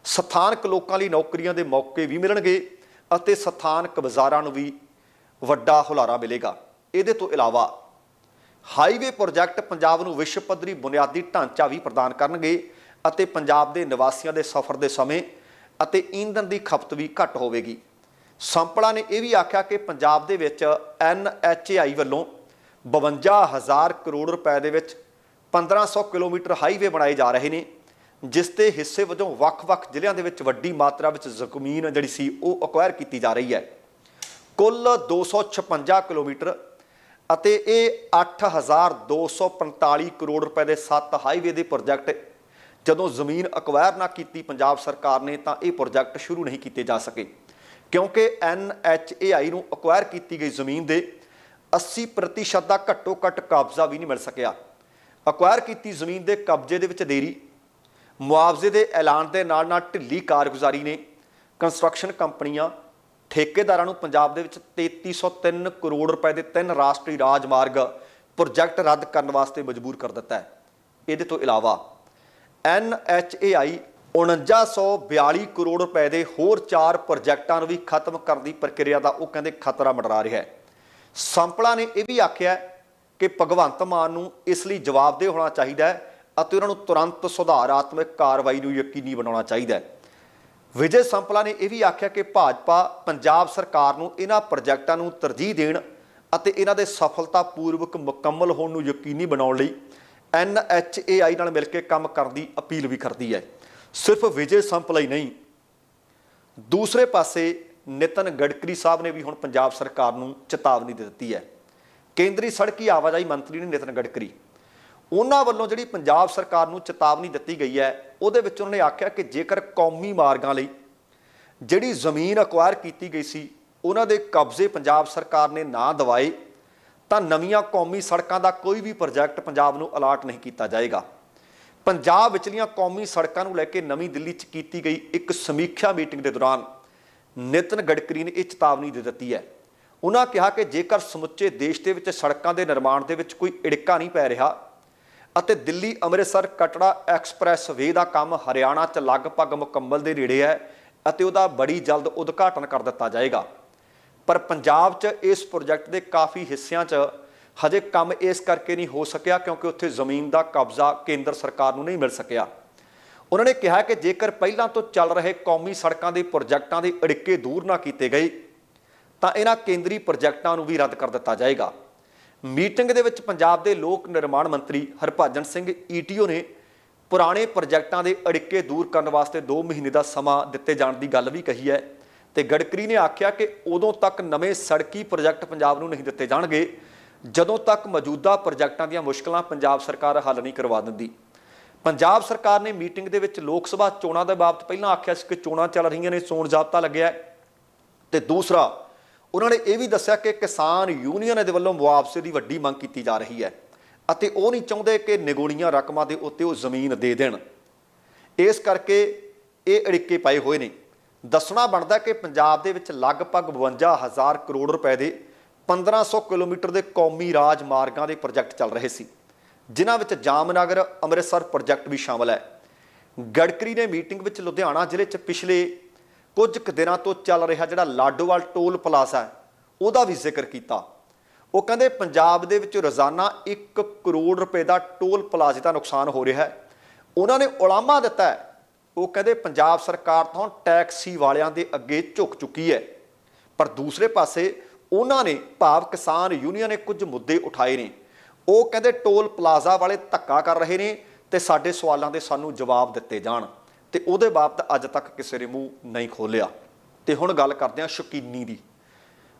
ਸਥਾਨਕ ਲੋਕਾਂ ਲਈ ਨੌਕਰੀਆਂ ਦੇ ਮੌਕੇ ਵੀ ਮਿਲਣਗੇ ਅਤੇ ਸਥਾਨਕ ਬਾਜ਼ਾਰਾਂ ਨੂੰ ਵੀ ਵੱਡਾ ਹੁਲਾਰਾ ਮਿਲੇਗਾ। ਇਹਦੇ ਤੋਂ ਇਲਾਵਾ ਹਾਈਵੇ ਪ੍ਰੋਜੈਕਟ ਪੰਜਾਬ ਨੂੰ ਵਿਸ਼ਵ ਪੱਧਰੀ ਬੁਨਿਆਦੀ ਢਾਂਚਾ ਵੀ ਪ੍ਰਦਾਨ ਕਰਨਗੇ ਅਤੇ ਪੰਜਾਬ ਦੇ ਨਿਵਾਸੀਆਂ ਦੇ ਸਫ਼ਰ ਦੇ ਸਮੇਂ ਅਤੇ ਈਂਧਨ ਦੀ ਖਪਤ ਵੀ ਘੱਟ ਹੋਵੇਗੀ। ਸੰਪਲਾ ਨੇ ਇਹ ਵੀ ਆਖਿਆ ਕਿ ਪੰਜਾਬ ਦੇ ਵਿੱਚ ਐਨਐਚਏਆਈ ਵੱਲੋਂ 52000 ਕਰੋੜ ਰੁਪਏ ਦੇ ਵਿੱਚ 1500 ਕਿਲੋਮੀਟਰ ਹਾਈਵੇ ਬਣਾਏ ਜਾ ਰਹੇ ਨੇ, ਜਿਸ ਦੇ ਹਿੱਸੇ ਵਜੋਂ ਵੱਖ-ਵੱਖ ਜ਼ਿਲ੍ਹਿਆਂ ਦੇ ਵਿੱਚ ਵੱਡੀ ਮਾਤਰਾ ਵਿੱਚ ਜ਼ਮੀਨ ਜਿਹੜੀ ਸੀ ਉਹ ਅਕਵਾਇਰ ਕੀਤੀ ਜਾ ਰਹੀ ਹੈ। ਕੁੱਲ 256 ਕਿਲੋਮੀਟਰ ਅਤੇ ਇਹ 8245 ਕਰੋੜ ਰੁਪਏ ਦੇ 7 ਹਾਈਵੇ ਦੇ ਪ੍ਰੋਜੈਕਟ ਜਦੋਂ ਜ਼ਮੀਨ ਅਕਵਾਇਰ ਨਾ ਕੀਤੀ ਪੰਜਾਬ ਸਰਕਾਰ ਨੇ ਤਾਂ ਇਹ ਪ੍ਰੋਜੈਕਟ ਸ਼ੁਰੂ ਨਹੀਂ ਕੀਤੇ ਜਾ ਸਕੇ। ਕਿਉਂਕਿ NHAI ਨੂੰ ਅਕਵਾਇਰ ਕੀਤੀ ਗਈ ਜ਼ਮੀਨ ਦੇ 80% ਦਾ ਘੱਟੋ ਘੱਟ ਕਬਜ਼ਾ ਵੀ ਨਹੀਂ ਮਿਲ ਸਕਿਆ। ਅਕਵਾਇਰ ਕੀਤੀ ਜ਼ਮੀਨ ਦੇ ਕਬਜ਼ੇ ਦੇ ਵਿੱਚ ਦੇਰੀ, ਮੁਆਵਜ਼ੇ ਦੇ ਐਲਾਨ ਦੇ ਨਾਲ ਨਾਲ ਢਿੱਲੀ ਕਾਰਗੁਜ਼ਾਰੀ ਨੇ ਕੰਸਟਰਕਸ਼ਨ ਕੰਪਨੀਆਂ, ਠੇਕੇਦਾਰਾਂ ਨੂੰ ਪੰਜਾਬ ਦੇ ਵਿੱਚ 3303 ਕਰੋੜ ਰੁਪਏ ਦੇ ਤਿੰਨ ਰਾਸ਼ਟਰੀ ਰਾਜਮਾਰਗ ਪ੍ਰੋਜੈਕਟ ਰੱਦ ਕਰਨ ਵਾਸਤੇ ਮਜਬੂਰ ਕਰ ਦਿੱਤਾ ਹੈ। ਇਹਦੇ ਤੋਂ ਇਲਾਵਾ NHAI 4942 ਕਰੋੜ ਰੁਪਏ ਦੇ ਹੋਰ ਚਾਰ ਪ੍ਰੋਜੈਕਟਾਂ ਨੂੰ ਵੀ ਖਤਮ ਕਰਨ ਦੀ ਪ੍ਰਕਿਰਿਆ ਦਾ ਉਹ ਕਹਿੰਦੇ ਖਤਰਾ ਮੰਡਰਾ ਰਿਹਾ ਹੈ। ਸੰਪਲਾ ਨੇ ਇਹ ਵੀ ਆਖਿਆ ਕਿ ਭਗਵੰਤ ਮਾਨ ਨੂੰ ਇਸ ਲਈ ਜਵਾਬਦੇਹ ਹੋਣਾ ਚਾਹੀਦਾ ਹੈ ਅਤੇ ਉਹਨਾਂ ਨੂੰ ਤੁਰੰਤ ਸੁਧਾਰਾਤਮਕ ਕਾਰਵਾਈ ਨੂੰ ਯਕੀਨੀ ਬਣਾਉਣਾ ਚਾਹੀਦਾ ਹੈ। ਵਿਜੇ ਸੰਪਲਾ ਨੇ ਇਹ ਵੀ ਆਖਿਆ ਕਿ ਭਾਜਪਾ ਪੰਜਾਬ ਸਰਕਾਰ ਨੂੰ ਇਹਨਾਂ ਪ੍ਰੋਜੈਕਟਾਂ ਨੂੰ ਤਰਜੀਹ ਦੇਣ ਅਤੇ ਇਹਨਾਂ ਦੇ ਸਫਲਤਾਪੂਰਵਕ ਮੁਕੰਮਲ ਹੋਣ ਨੂੰ ਯਕੀਨੀ ਬਣਾਉਣ ਲਈ NHAI ਨਾਲ ਮਿਲ ਕੇ ਕੰਮ ਕਰਨ ਦੀ ਅਪੀਲ ਵੀ ਕਰਦੀ ਹੈ। ਸਿਰਫ ਵਿਜੇ ਸੰਪਲਾ ਹੀ ਨਹੀਂ, ਦੂਸਰੇ ਪਾਸੇ ਨਿਤਨ ਗਡਕਰੀ ਸਾਹਿਬ ਨੇ ਵੀ ਹੁਣ ਪੰਜਾਬ ਸਰਕਾਰ ਨੂੰ ਚੇਤਾਵਨੀ ਦੇ ਦਿੱਤੀ ਹੈ। ਕੇਂਦਰੀ ਸੜਕੀ ਆਵਾਜਾਈ ਮੰਤਰੀ ਨੇ ਨਿਤਨ ਗਡਕਰੀ, ਉਹਨਾਂ ਵੱਲੋਂ ਜਿਹੜੀ ਪੰਜਾਬ ਸਰਕਾਰ ਨੂੰ ਚੇਤਾਵਨੀ ਦਿੱਤੀ ਗਈ ਹੈ, ਉਹਦੇ ਵਿੱਚ ਉਹਨਾਂ ਨੇ ਆਖਿਆ ਕਿ ਜੇਕਰ ਕੌਮੀ ਮਾਰਗਾਂ ਲਈ ਜਿਹੜੀ ਜ਼ਮੀਨ ਅਕਵਾਇਰ ਕੀਤੀ ਗਈ ਸੀ, ਉਹਨਾਂ ਦੇ ਕਬਜ਼ੇ ਪੰਜਾਬ ਸਰਕਾਰ ਨੇ ਨਾ ਦਵਾਏ ਤਾਂ ਨਵੀਆਂ ਕੌਮੀ ਸੜਕਾਂ ਦਾ ਕੋਈ ਵੀ ਪ੍ਰੋਜੈਕਟ ਪੰਜਾਬ ਨੂੰ ਅਲਾਟ ਨਹੀਂ ਕੀਤਾ ਜਾਏਗਾ। ਪੰਜਾਬ ਵਿਚਲੀਆਂ ਕੌਮੀ ਸੜਕਾਂ ਨੂੰ ਲੈ ਕੇ ਨਵੀਂ ਦਿੱਲੀ 'ਚ ਕੀਤੀ ਗਈ ਇੱਕ ਸਮੀਖਿਆ ਮੀਟਿੰਗ ਦੇ ਦੌਰਾਨ ਨਿਤਨ ਗਡਕਰੀ ਨੇ ਇਹ ਚੇਤਾਵਨੀ ਦੇ ਦਿੱਤੀ ਹੈ। ਉਹਨਾਂ ਕਿਹਾ ਕਿ ਜੇਕਰ ਸਮੁੱਚੇ ਦੇਸ਼ ਦੇ ਵਿੱਚ ਸੜਕਾਂ ਦੇ ਨਿਰਮਾਣ ਦੇ ਵਿੱਚ ਕੋਈ ੜਿੱਕਾ ਨਹੀਂ ਪੈ ਰਿਹਾ ਅਤੇ ਦਿੱਲੀ ਅੰਮ੍ਰਿਤਸਰ ਕਟੜਾ ਐਕਸਪ੍ਰੈਸ ਵੇ ਦਾ ਕੰਮ ਹਰਿਆਣਾ 'ਚ ਲਗਭਗ ਮੁਕੰਮਲ ਦੇ ਨੇੜੇ ਹੈ ਅਤੇ ਉਹਦਾ ਬੜੀ ਜਲਦ ਉਦਘਾਟਨ ਕਰ ਦਿੱਤਾ ਜਾਏਗਾ। ਪਰ ਪੰਜਾਬ 'ਚ ਇਸ ਪ੍ਰੋਜੈਕਟ ਦੇ ਕਾਫੀ ਹਿੱਸਿਆਂ 'ਚ ਹਜੇ ਕੰਮ ਇਸ ਕਰਕੇ ਨਹੀਂ ਹੋ ਸਕਿਆ ਕਿਉਂਕਿ ਉੱਥੇ ਜ਼ਮੀਨ ਦਾ ਕਬਜ਼ਾ ਕੇਂਦਰ ਸਰਕਾਰ ਨੂੰ ਨਹੀਂ ਮਿਲ ਸਕਿਆ। ਉਹਨਾਂ ਨੇ ਕਿਹਾ ਕਿ ਜੇਕਰ ਪਹਿਲਾਂ ਤੋਂ ਚੱਲ ਰਹੇ ਕੌਮੀ ਸੜਕਾਂ ਦੇ ਪ੍ਰੋਜੈਕਟਾਂ ਦੇ ਅੜਿੱਕੇ ਦੂਰ ਨਾ ਕੀਤੇ ਗਏ, ਤਾਂ ਇਹਨਾਂ ਕੇਂਦਰੀ ਪ੍ਰੋਜੈਕਟਾਂ ਨੂੰ ਵੀ ਰੱਦ ਕਰ ਦਿੱਤਾ ਜਾਏਗਾ। ਮੀਟਿੰਗ ਦੇ ਵਿੱਚ ਪੰਜਾਬ ਦੇ ਲੋਕ ਨਿਰਮਾਣ ਮੰਤਰੀ ਹਰਭਜਨ ਸਿੰਘ ਈਟੀਓ ਨੇ ਪੁਰਾਣੇ ਪ੍ਰੋਜੈਕਟਾਂ ਦੇ ਅੜਿੱਕੇ ਦੂਰ ਕਰਨ ਵਾਸਤੇ 2 ਮਹੀਨੇ ਦਾ ਸਮਾਂ ਦਿੱਤੇ ਜਾਣ ਦੀ ਗੱਲ ਵੀ ਕਹੀ ਹੈ। ਤੇ ਗਡਕਰੀ ਨੇ ਆਖਿਆ ਕਿ ਉਦੋਂ ਤੱਕ ਨਵੇਂ ਸੜਕੀ ਪ੍ਰੋਜੈਕਟ ਪੰਜਾਬ ਨੂੰ ਨਹੀਂ ਦਿੱਤੇ ਜਾਣਗੇ, ਜਦੋਂ ਤੱਕ ਮੌਜੂਦਾ ਪ੍ਰੋਜੈਕਟਾਂ ਦੀਆਂ ਮੁਸ਼ਕਲਾਂ ਪੰਜਾਬ ਸਰਕਾਰ ਹੱਲ ਨਹੀਂ ਕਰਵਾ ਦਿੰਦੀ। ਪੰਜਾਬ ਸਰਕਾਰ ਨੇ ਮੀਟਿੰਗ ਦੇ ਵਿੱਚ ਲੋਕ ਸਭਾ ਚੋਣਾਂ ਦੇ ਬਾਬਤ ਪਹਿਲਾਂ ਆਖਿਆ ਸੀ ਕਿ ਚੋਣਾਂ ਚੱਲ ਰਹੀਆਂ ਨੇ, ਚੋਣ ਜ਼ਾਬਤਾ ਲੱਗਿਆ ਹੈ। ਤੇ ਦੂਸਰਾ, ਉਹਨਾਂ ਨੇ ਇਹ ਵੀ ਦੱਸਿਆ ਕਿ ਕਿਸਾਨ ਯੂਨੀਅਨ ਦੇ ਵੱਲੋਂ ਮੁਆਵਜ਼ੇ ਦੀ ਵੱਡੀ ਮੰਗ ਕੀਤੀ ਜਾ ਰਹੀ ਹੈ ਅਤੇ ਉਹ ਨਹੀਂ ਚਾਹੁੰਦੇ ਕਿ ਨਿਗੋਣੀਆਂ ਰਕਮਾਂ ਦੇ ਉੱਤੇ ਉਹ ਜ਼ਮੀਨ ਦੇ ਦੇਣ। ਇਸ ਕਰਕੇ ਇਹ ਅੜਿੱਕੇ ਪਏ ਹੋਏ ਨੇ। ਦੱਸਣਾ ਬਣਦਾ ਕਿ ਪੰਜਾਬ ਦੇ ਵਿੱਚ ਲਗਭਗ 52000 ਕਰੋੜ ਰੁਪਏ ਦੇ 1500 ਕਿਲੋਮੀਟਰ ਦੇ ਕੌਮੀ ਰਾਜ ਮਾਰਗਾਂ ਦੇ ਪ੍ਰੋਜੈਕਟ ਚੱਲ ਰਹੇ ਸੀ, ਜਿਨ੍ਹਾਂ ਵਿੱਚ ਜਾਮਨਗਰ, ਅੰਮ੍ਰਿਤਸਰ ਪ੍ਰੋਜੈਕਟ ਵੀ ਸ਼ਾਮਲ ਹੈ। ਗਡਕਰੀ ਨੇ ਮੀਟਿੰਗ ਵਿੱਚ ਲੁਧਿਆਣਾ ਜ਼ਿਲ੍ਹੇ 'ਚ ਪਿਛਲੇ ਕੁਝ ਕੁ ਦਿਨਾਂ ਤੋਂ ਚੱਲ ਰਿਹਾ ਜਿਹੜਾ ਲਾਡੋਵਾਲ ਟੋਲ ਪਲਾਜ਼ਾ ਹੈ, ਉਹਦਾ ਵੀ ਜ਼ਿਕਰ ਕੀਤਾ। ਉਹ ਕਹਿੰਦੇ ਪੰਜਾਬ ਦੇ ਵਿੱਚ ਰੋਜ਼ਾਨਾ 1 ਕਰੋੜ ਰੁਪਏ ਦਾ ਟੋਲ ਪਲਾਜ਼ੇ ਦਾ ਨੁਕਸਾਨ ਹੋ ਰਿਹਾ ਹੈ। ਉਹਨਾਂ ਨੇ ਉਲਾਮਾ ਦਿੱਤਾ ਹੈ ਉਹ ਕਹਿੰਦੇ ਪੰਜਾਬ ਸਰਕਾਰ ਤੋਂ ਟੈਕਸੀ ਵਾਲਿਆਂ ਦੇ ਅੱਗੇ ਝੁਕ ਚੁੱਕੀ ਹੈ। ਪਰ ਦੂਸਰੇ ਪਾਸੇ ਉਹਨਾਂ ਨੇ ਭਾਵ ਕਿਸਾਨ ਯੂਨੀਅਨ ਨੇ ਕੁਝ ਮੁੱਦੇ ਉਠਾਏ ਨੇ। ਉਹ ਕਹਿੰਦੇ ਟੋਲ ਪਲਾਜ਼ਾ ਵਾਲੇ ਧੱਕਾ ਕਰ ਰਹੇ ਨੇ ਤੇ ਸਾਡੇ ਸਵਾਲਾਂ ਦੇ ਸਾਨੂੰ ਜਵਾਬ ਦਿੱਤੇ ਜਾਣ। ਤੇ ਉਹਦੇ ਬਾਬਤ ਅੱਜ ਤੱਕ ਕਿਸੇ ਨੇ ਮੂੰਹ ਨਹੀਂ ਖੋਲਿਆ ਤੇ ਹੁਣ ਗੱਲ ਕਰਦੇ ਹਾਂ ਸ਼ੌਕੀਨੀ ਦੀ।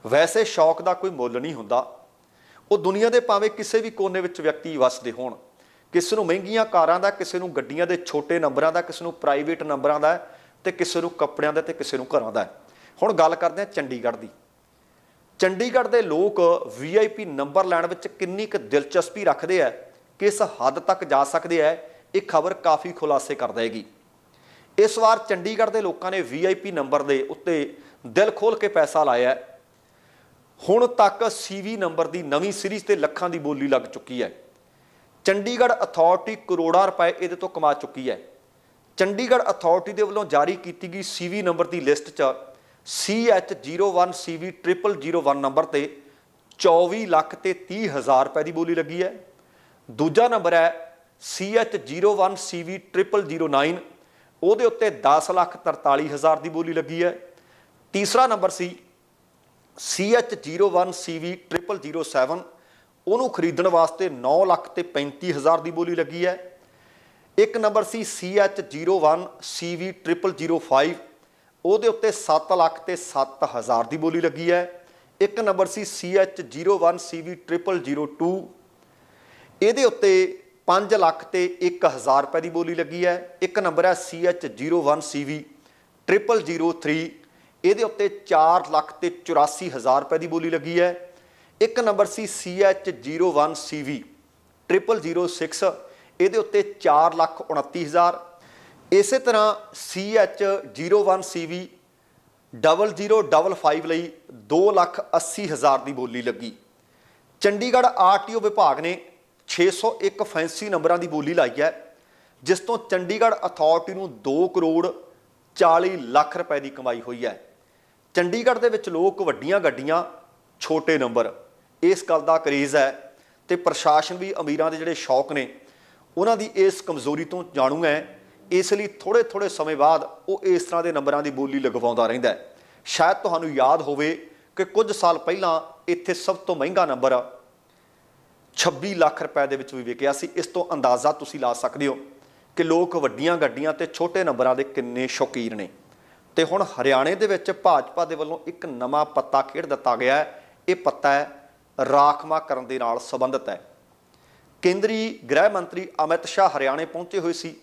ਵੈਸੇ ਸ਼ੌਕ ਦਾ ਕੋਈ ਮੁੱਲ ਨਹੀਂ ਹੁੰਦਾ। ਉਹ ਦੁਨੀਆ ਦੇ ਭਾਵੇਂ ਕਿਸੇ ਵੀ ਕੋਨੇ ਵਿੱਚ ਵਿਅਕਤੀ ਵਸਦੇ ਹੋਣ। ਕਿਸੇ ਨੂੰ ਮਹਿੰਗੀਆਂ ਕਾਰਾਂ ਦਾ, ਕਿਸੇ ਨੂੰ ਗੱਡੀਆਂ ਦੇ ਛੋਟੇ ਨੰਬਰਾਂ ਦਾ, ਕਿਸੇ ਨੂੰ ਪ੍ਰਾਈਵੇਟ ਨੰਬਰਾਂ ਦਾ ਤੇ ਕਿਸੇ ਨੂੰ ਕੱਪੜਿਆਂ ਦਾ ਤੇ ਕਿਸੇ ਨੂੰ ਘਰਾਂ ਦਾ। ਹੁਣ ਗੱਲ ਕਰਦੇ ਹਾਂ ਚੰਡੀਗੜ੍ਹ ਦੀ। ਚੰਡੀਗੜ੍ਹ ਦੇ ਲੋਕ ਵੀਆਈਪੀ ਨੰਬਰ ਲੈਣ ਵਿੱਚ ਕਿੰਨੀ ਕੁ ਦਿਲਚਸਪੀ ਰੱਖਦੇ ਆ, ਕਿਸ ਹੱਦ ਤੱਕ ਜਾ ਸਕਦੇ ਆ, ਇਹ ਖਬਰ ਕਾਫੀ ਖੁਲਾਸੇ ਕਰ ਦੇਗੀ। ਇਸ ਵਾਰ ਚੰਡੀਗੜ੍ਹ ਦੇ ਲੋਕਾਂ ਨੇ ਵੀਆਈਪੀ ਨੰਬਰ ਦੇ ਉੱਤੇ ਦਿਲ ਖੋਲ ਕੇ ਪੈਸਾ ਲਾਇਆ। ਹੁਣ ਤੱਕ ਸੀਵੀ ਨੰਬਰ ਦੀ ਨਵੀਂ ਸੀਰੀਜ਼ ਤੇ ਲੱਖਾਂ ਦੀ ਬੋਲੀ ਲੱਗ ਚੁੱਕੀ ਹੈ। ਚੰਡੀਗੜ੍ਹ ਅਥਾਰਟੀ ਕਰੋੜਾਂ ਰੁਪਏ ਇਹਦੇ ਤੋਂ ਕਮਾ ਚੁੱਕੀ ਹੈ। ਚੰਡੀਗੜ੍ਹ ਅਥਾਰਟੀ ਦੇ ਵੱਲੋਂ ਜਾਰੀ ਕੀਤੀ ਗਈ ਸੀਵੀ ਨੰਬਰ ਦੀ ਲਿਸਟ 'ਚ CH01CV0001 ਨੰਬਰ ਤੇ 24 ਲੱਖ ਤੇ 30 ਹਜ਼ਾਰ ਰੁਪਏ ਦੀ ਬੋਲੀ ਲੱਗੀ ਹੈ। ਦੂਜਾ ਨੰਬਰ ਹੈ CH01CV0009 ਉਹਦੇ ਉੱਤੇ 10 ਲੱਖ 43 ਹਜ਼ਾਰ ਦੀ ਬੋਲੀ ਲੱਗੀ ਹੈ। ਤੀਸਰਾ ਨੰਬਰ ਸੀ CH01CV0007 ਉਹਨੂੰ ਖਰੀਦਣ ਵਾਸਤੇ 9 ਲੱਖ ਤੇ 35 ਹਜ਼ਾਰ ਦੀ ਬੋਲੀ ਲੱਗੀ ਹੈ। ਇੱਕ ਨੰਬਰ ਸੀ CH01CV0005 ਉਹਦੇ ਉੱਤੇ 7 ਲੱਖ ਤੇ 7 ਹਜ਼ਾਰ ਦੀ ਬੋਲੀ ਲੱਗੀ ਹੈ। ਇੱਕ ਨੰਬਰ ਸੀ CH01CV0002 ਇਹਦੇ ਉੱਤੇ 5 ਲੱਖ ਤੇ 1000 ਰੁਪਏ ਦੀ ਬੋਲੀ ਲੱਗੀ ਹੈ। ਇੱਕ ਨੰਬਰ ਹੈ CH01CV 0003 ਇਹਦੇ ਉੱਤੇ 4 ਲੱਖ ਤੇ 84 ਹਜ਼ਾਰ ਰੁਪਏ ਦੀ ਬੋਲੀ ਲੱਗੀ ਹੈ। ਇੱਕ ਨੰਬਰ ਸੀ CH01CV 0006 ਇਹਦੇ ਉੱਤੇ 4 ਲੱਖ 29 ਹਜ਼ਾਰ। ਇਸੇ ਤਰ੍ਹਾਂ CH01CV 0055 ਲਈ 2 ਲੱਖ 80 ਹਜ਼ਾਰ ਦੀ ਬੋਲੀ ਲੱਗੀ। ਚੰਡੀਗੜ੍ਹ ਆਰਟੀਓ ਵਿਭਾਗ ਨੇ 601 ਫੈਂਸੀ ਨੰਬਰਾਂ ਦੀ ਬੋਲੀ ਲਾਈ ਹੈ, ਜਿਸ ਤੋਂ ਚੰਡੀਗੜ੍ਹ ਅਥਾਰਟੀ ਨੂੰ 2 ਕਰੋੜ 40 ਲੱਖ ਰੁਪਏ ਦੀ ਕਮਾਈ ਹੋਈ ਹੈ। ਚੰਡੀਗੜ੍ਹ ਦੇ ਵਿੱਚ ਲੋਕ ਵੱਡੀਆਂ ਗੱਡੀਆਂ, ਛੋਟੇ ਨੰਬਰ। ਇਸ ਗੱਲ ਦਾ ਕਰੇਜ਼ ਹੈ ਤੇ ਪ੍ਰਸ਼ਾਸਨ ਵੀ ਅਮੀਰਾਂ ਦੇ ਜਿਹੜੇ ਸ਼ੌਕ ਨੇ, ਉਹਨਾਂ ਦੀ ਇਸ ਕਮਜ਼ੋਰੀ ਤੋਂ ਜਾਣੂ ਹੈ। ਇਸ ਲਈ ਥੋੜੇ ਥੋੜੇ ਸਮੇਂ ਬਾਅਦ ਉਹ ਇਸ ਤਰ੍ਹਾਂ ਦੇ ਨੰਬਰਾਂ ਦੀ ਬੋਲੀ ਲਗਵਾਉਂਦਾ ਰਹਿੰਦਾ ਹੈ। ਸ਼ਾਇਦ ਤੁਹਾਨੂੰ ਯਾਦ ਹੋਵੇ ਕਿ ਕੁਝ ਸਾਲ ਪਹਿਲਾਂ ਇੱਥੇ ਸਭ ਤੋਂ ਮਹਿੰਗਾ ਨੰਬਰ 26 ਲੱਖ ਰੁਪਏ ਦੇ ਵਿੱਚ ਵੀ ਵਿਕਿਆ ਸੀ। ਇਸ ਤੋਂ ਅੰਦਾਜ਼ਾ ਤੁਸੀਂ ਲਾ ਸਕਦੇ ਹੋ ਕਿ ਲੋਕ ਵੱਡੀਆਂ ਗੱਡੀਆਂ ਤੇ ਛੋਟੇ ਨੰਬਰਾਂ ਦੇ ਕਿੰਨੇ ਸ਼ੌਕੀਨ ਨੇ। ਤੇ ਹੁਣ ਹਰਿਆਣੇ ਦੇ ਵਿੱਚ ਭਾਜਪਾ ਦੇ ਵੱਲੋਂ ਇੱਕ ਨਵਾਂ ਪੱਤਾ ਖੇਡ ਦਿੱਤਾ ਗਿਆ ਹੈ। ਇਹ ਪੱਤਾ ਹੈ ਰਾਖਮਾ ਕਰਨ ਦੇ ਨਾਲ ਸੰਬੰਧਿਤ ਹੈ। ਕੇਂਦਰੀ ਗ੍ਰਹਿ ਮੰਤਰੀ ਅਮਿਤ ਸ਼ਾਹ ਹਰਿਆਣੇ ਪਹੁੰਚੇ ਹੋਏ ਸੀ।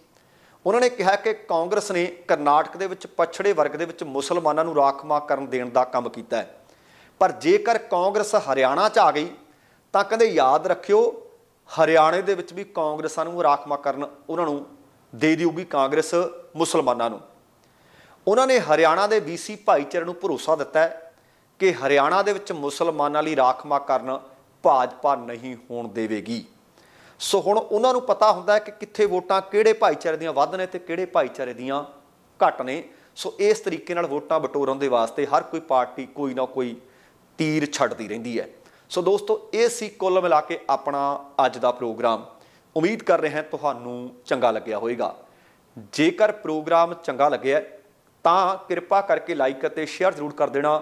ਉਹਨਾਂ ਨੇ ਕਿਹਾ ਕਿ ਕਾਂਗਰਸ ਨੇ ਕਰਨਾਟਕ ਦੇ ਵਿੱਚ ਪਛੜੇ ਵਰਗ ਦੇ ਵਿੱਚ ਮੁਸਲਮਾਨਾਂ ਨੂੰ ਰਾਖਮਾ ਕਰਨ ਦੇਣ ਦਾ ਕੰਮ ਕੀਤਾ ਹੈ। ਪਰ ਜੇਕਰ ਕਾਂਗਰਸ ਹਰਿਆਣਾ 'ਚ ਆ ਗਈ, ਤਾਂ ਕਹਿੰਦੇ ਯਾਦ ਰੱਖਿਓ, ਹਰਿਆਣੇ ਦੇ ਵਿੱਚ ਵੀ ਕਾਂਗਰਸਾਂ ਨੂੰ ਰਾਖਮਾ ਕਰਨ ਉਹਨਾਂ ਨੂੰ ਦੇ ਦਿਊਗੀ ਕਾਂਗਰਸ ਮੁਸਲਮਾਨਾਂ ਨੂੰ। ਉਹਨਾਂ ਨੇ ਹਰਿਆਣਾ ਦੇ ਬੀਸੀ ਭਾਈਚਾਰੇ ਨੂੰ ਭਰੋਸਾ ਦਿੱਤਾ ਹੈ ਕਿ ਹਰਿਆਣਾ ਦੇ ਵਿੱਚ ਮੁਸਲਮਾਨਾਂ ਲਈ ਰਾਖਮਾ ਕਰਨ ਭਾਜਪਾ ਨਹੀਂ ਹੋਣ ਦੇਵੇਗੀ। ਸੋ ਹੁਣ ਉਹਨਾਂ ਨੂੰ ਪਤਾ ਹੁੰਦਾ ਹੈ ਕਿ ਕਿੱਥੇ ਵੋਟਾਂ ਕਿਹੜੇ ਭਾਈਚਾਰੇ ਦੀਆਂ ਵੱਧ ਨੇ ਤੇ ਕਿਹੜੇ ਭਾਈਚਾਰੇ ਦੀਆਂ ਘੱਟ ਨੇ। ਸੋ ਇਸ ਤਰੀਕੇ ਨਾਲ ਵੋਟਾਂ ਬਟੋਰਨ ਦੇ ਵਾਸਤੇ ਹਰ ਕੋਈ ਪਾਰਟੀ ਕੋਈ ਨਾ ਕੋਈ ਤੀਰ ਛੱਡਦੀ ਰਹਿੰਦੀ ਹੈ। ਸੋ ਦੋਸਤੋ, ਇਹ ਸੀ ਕੁੱਲ ਮਿਲਾ ਕੇ ਆਪਣਾ ਅੱਜ ਦਾ ਪ੍ਰੋਗਰਾਮ। ਉਮੀਦ ਕਰ ਰਹੇ ਹਾਂ ਤੁਹਾਨੂੰ ਚੰਗਾ ਲੱਗਿਆ ਹੋਵੇਗਾ। ਜੇਕਰ ਪ੍ਰੋਗਰਾਮ ਚੰਗਾ ਲੱਗਿਆ ਤਾਂ ਕਿਰਪਾ ਕਰਕੇ ਲਾਈਕ ਅਤੇ ਸ਼ੇਅਰ ਜ਼ਰੂਰ ਕਰ ਦੇਣਾ।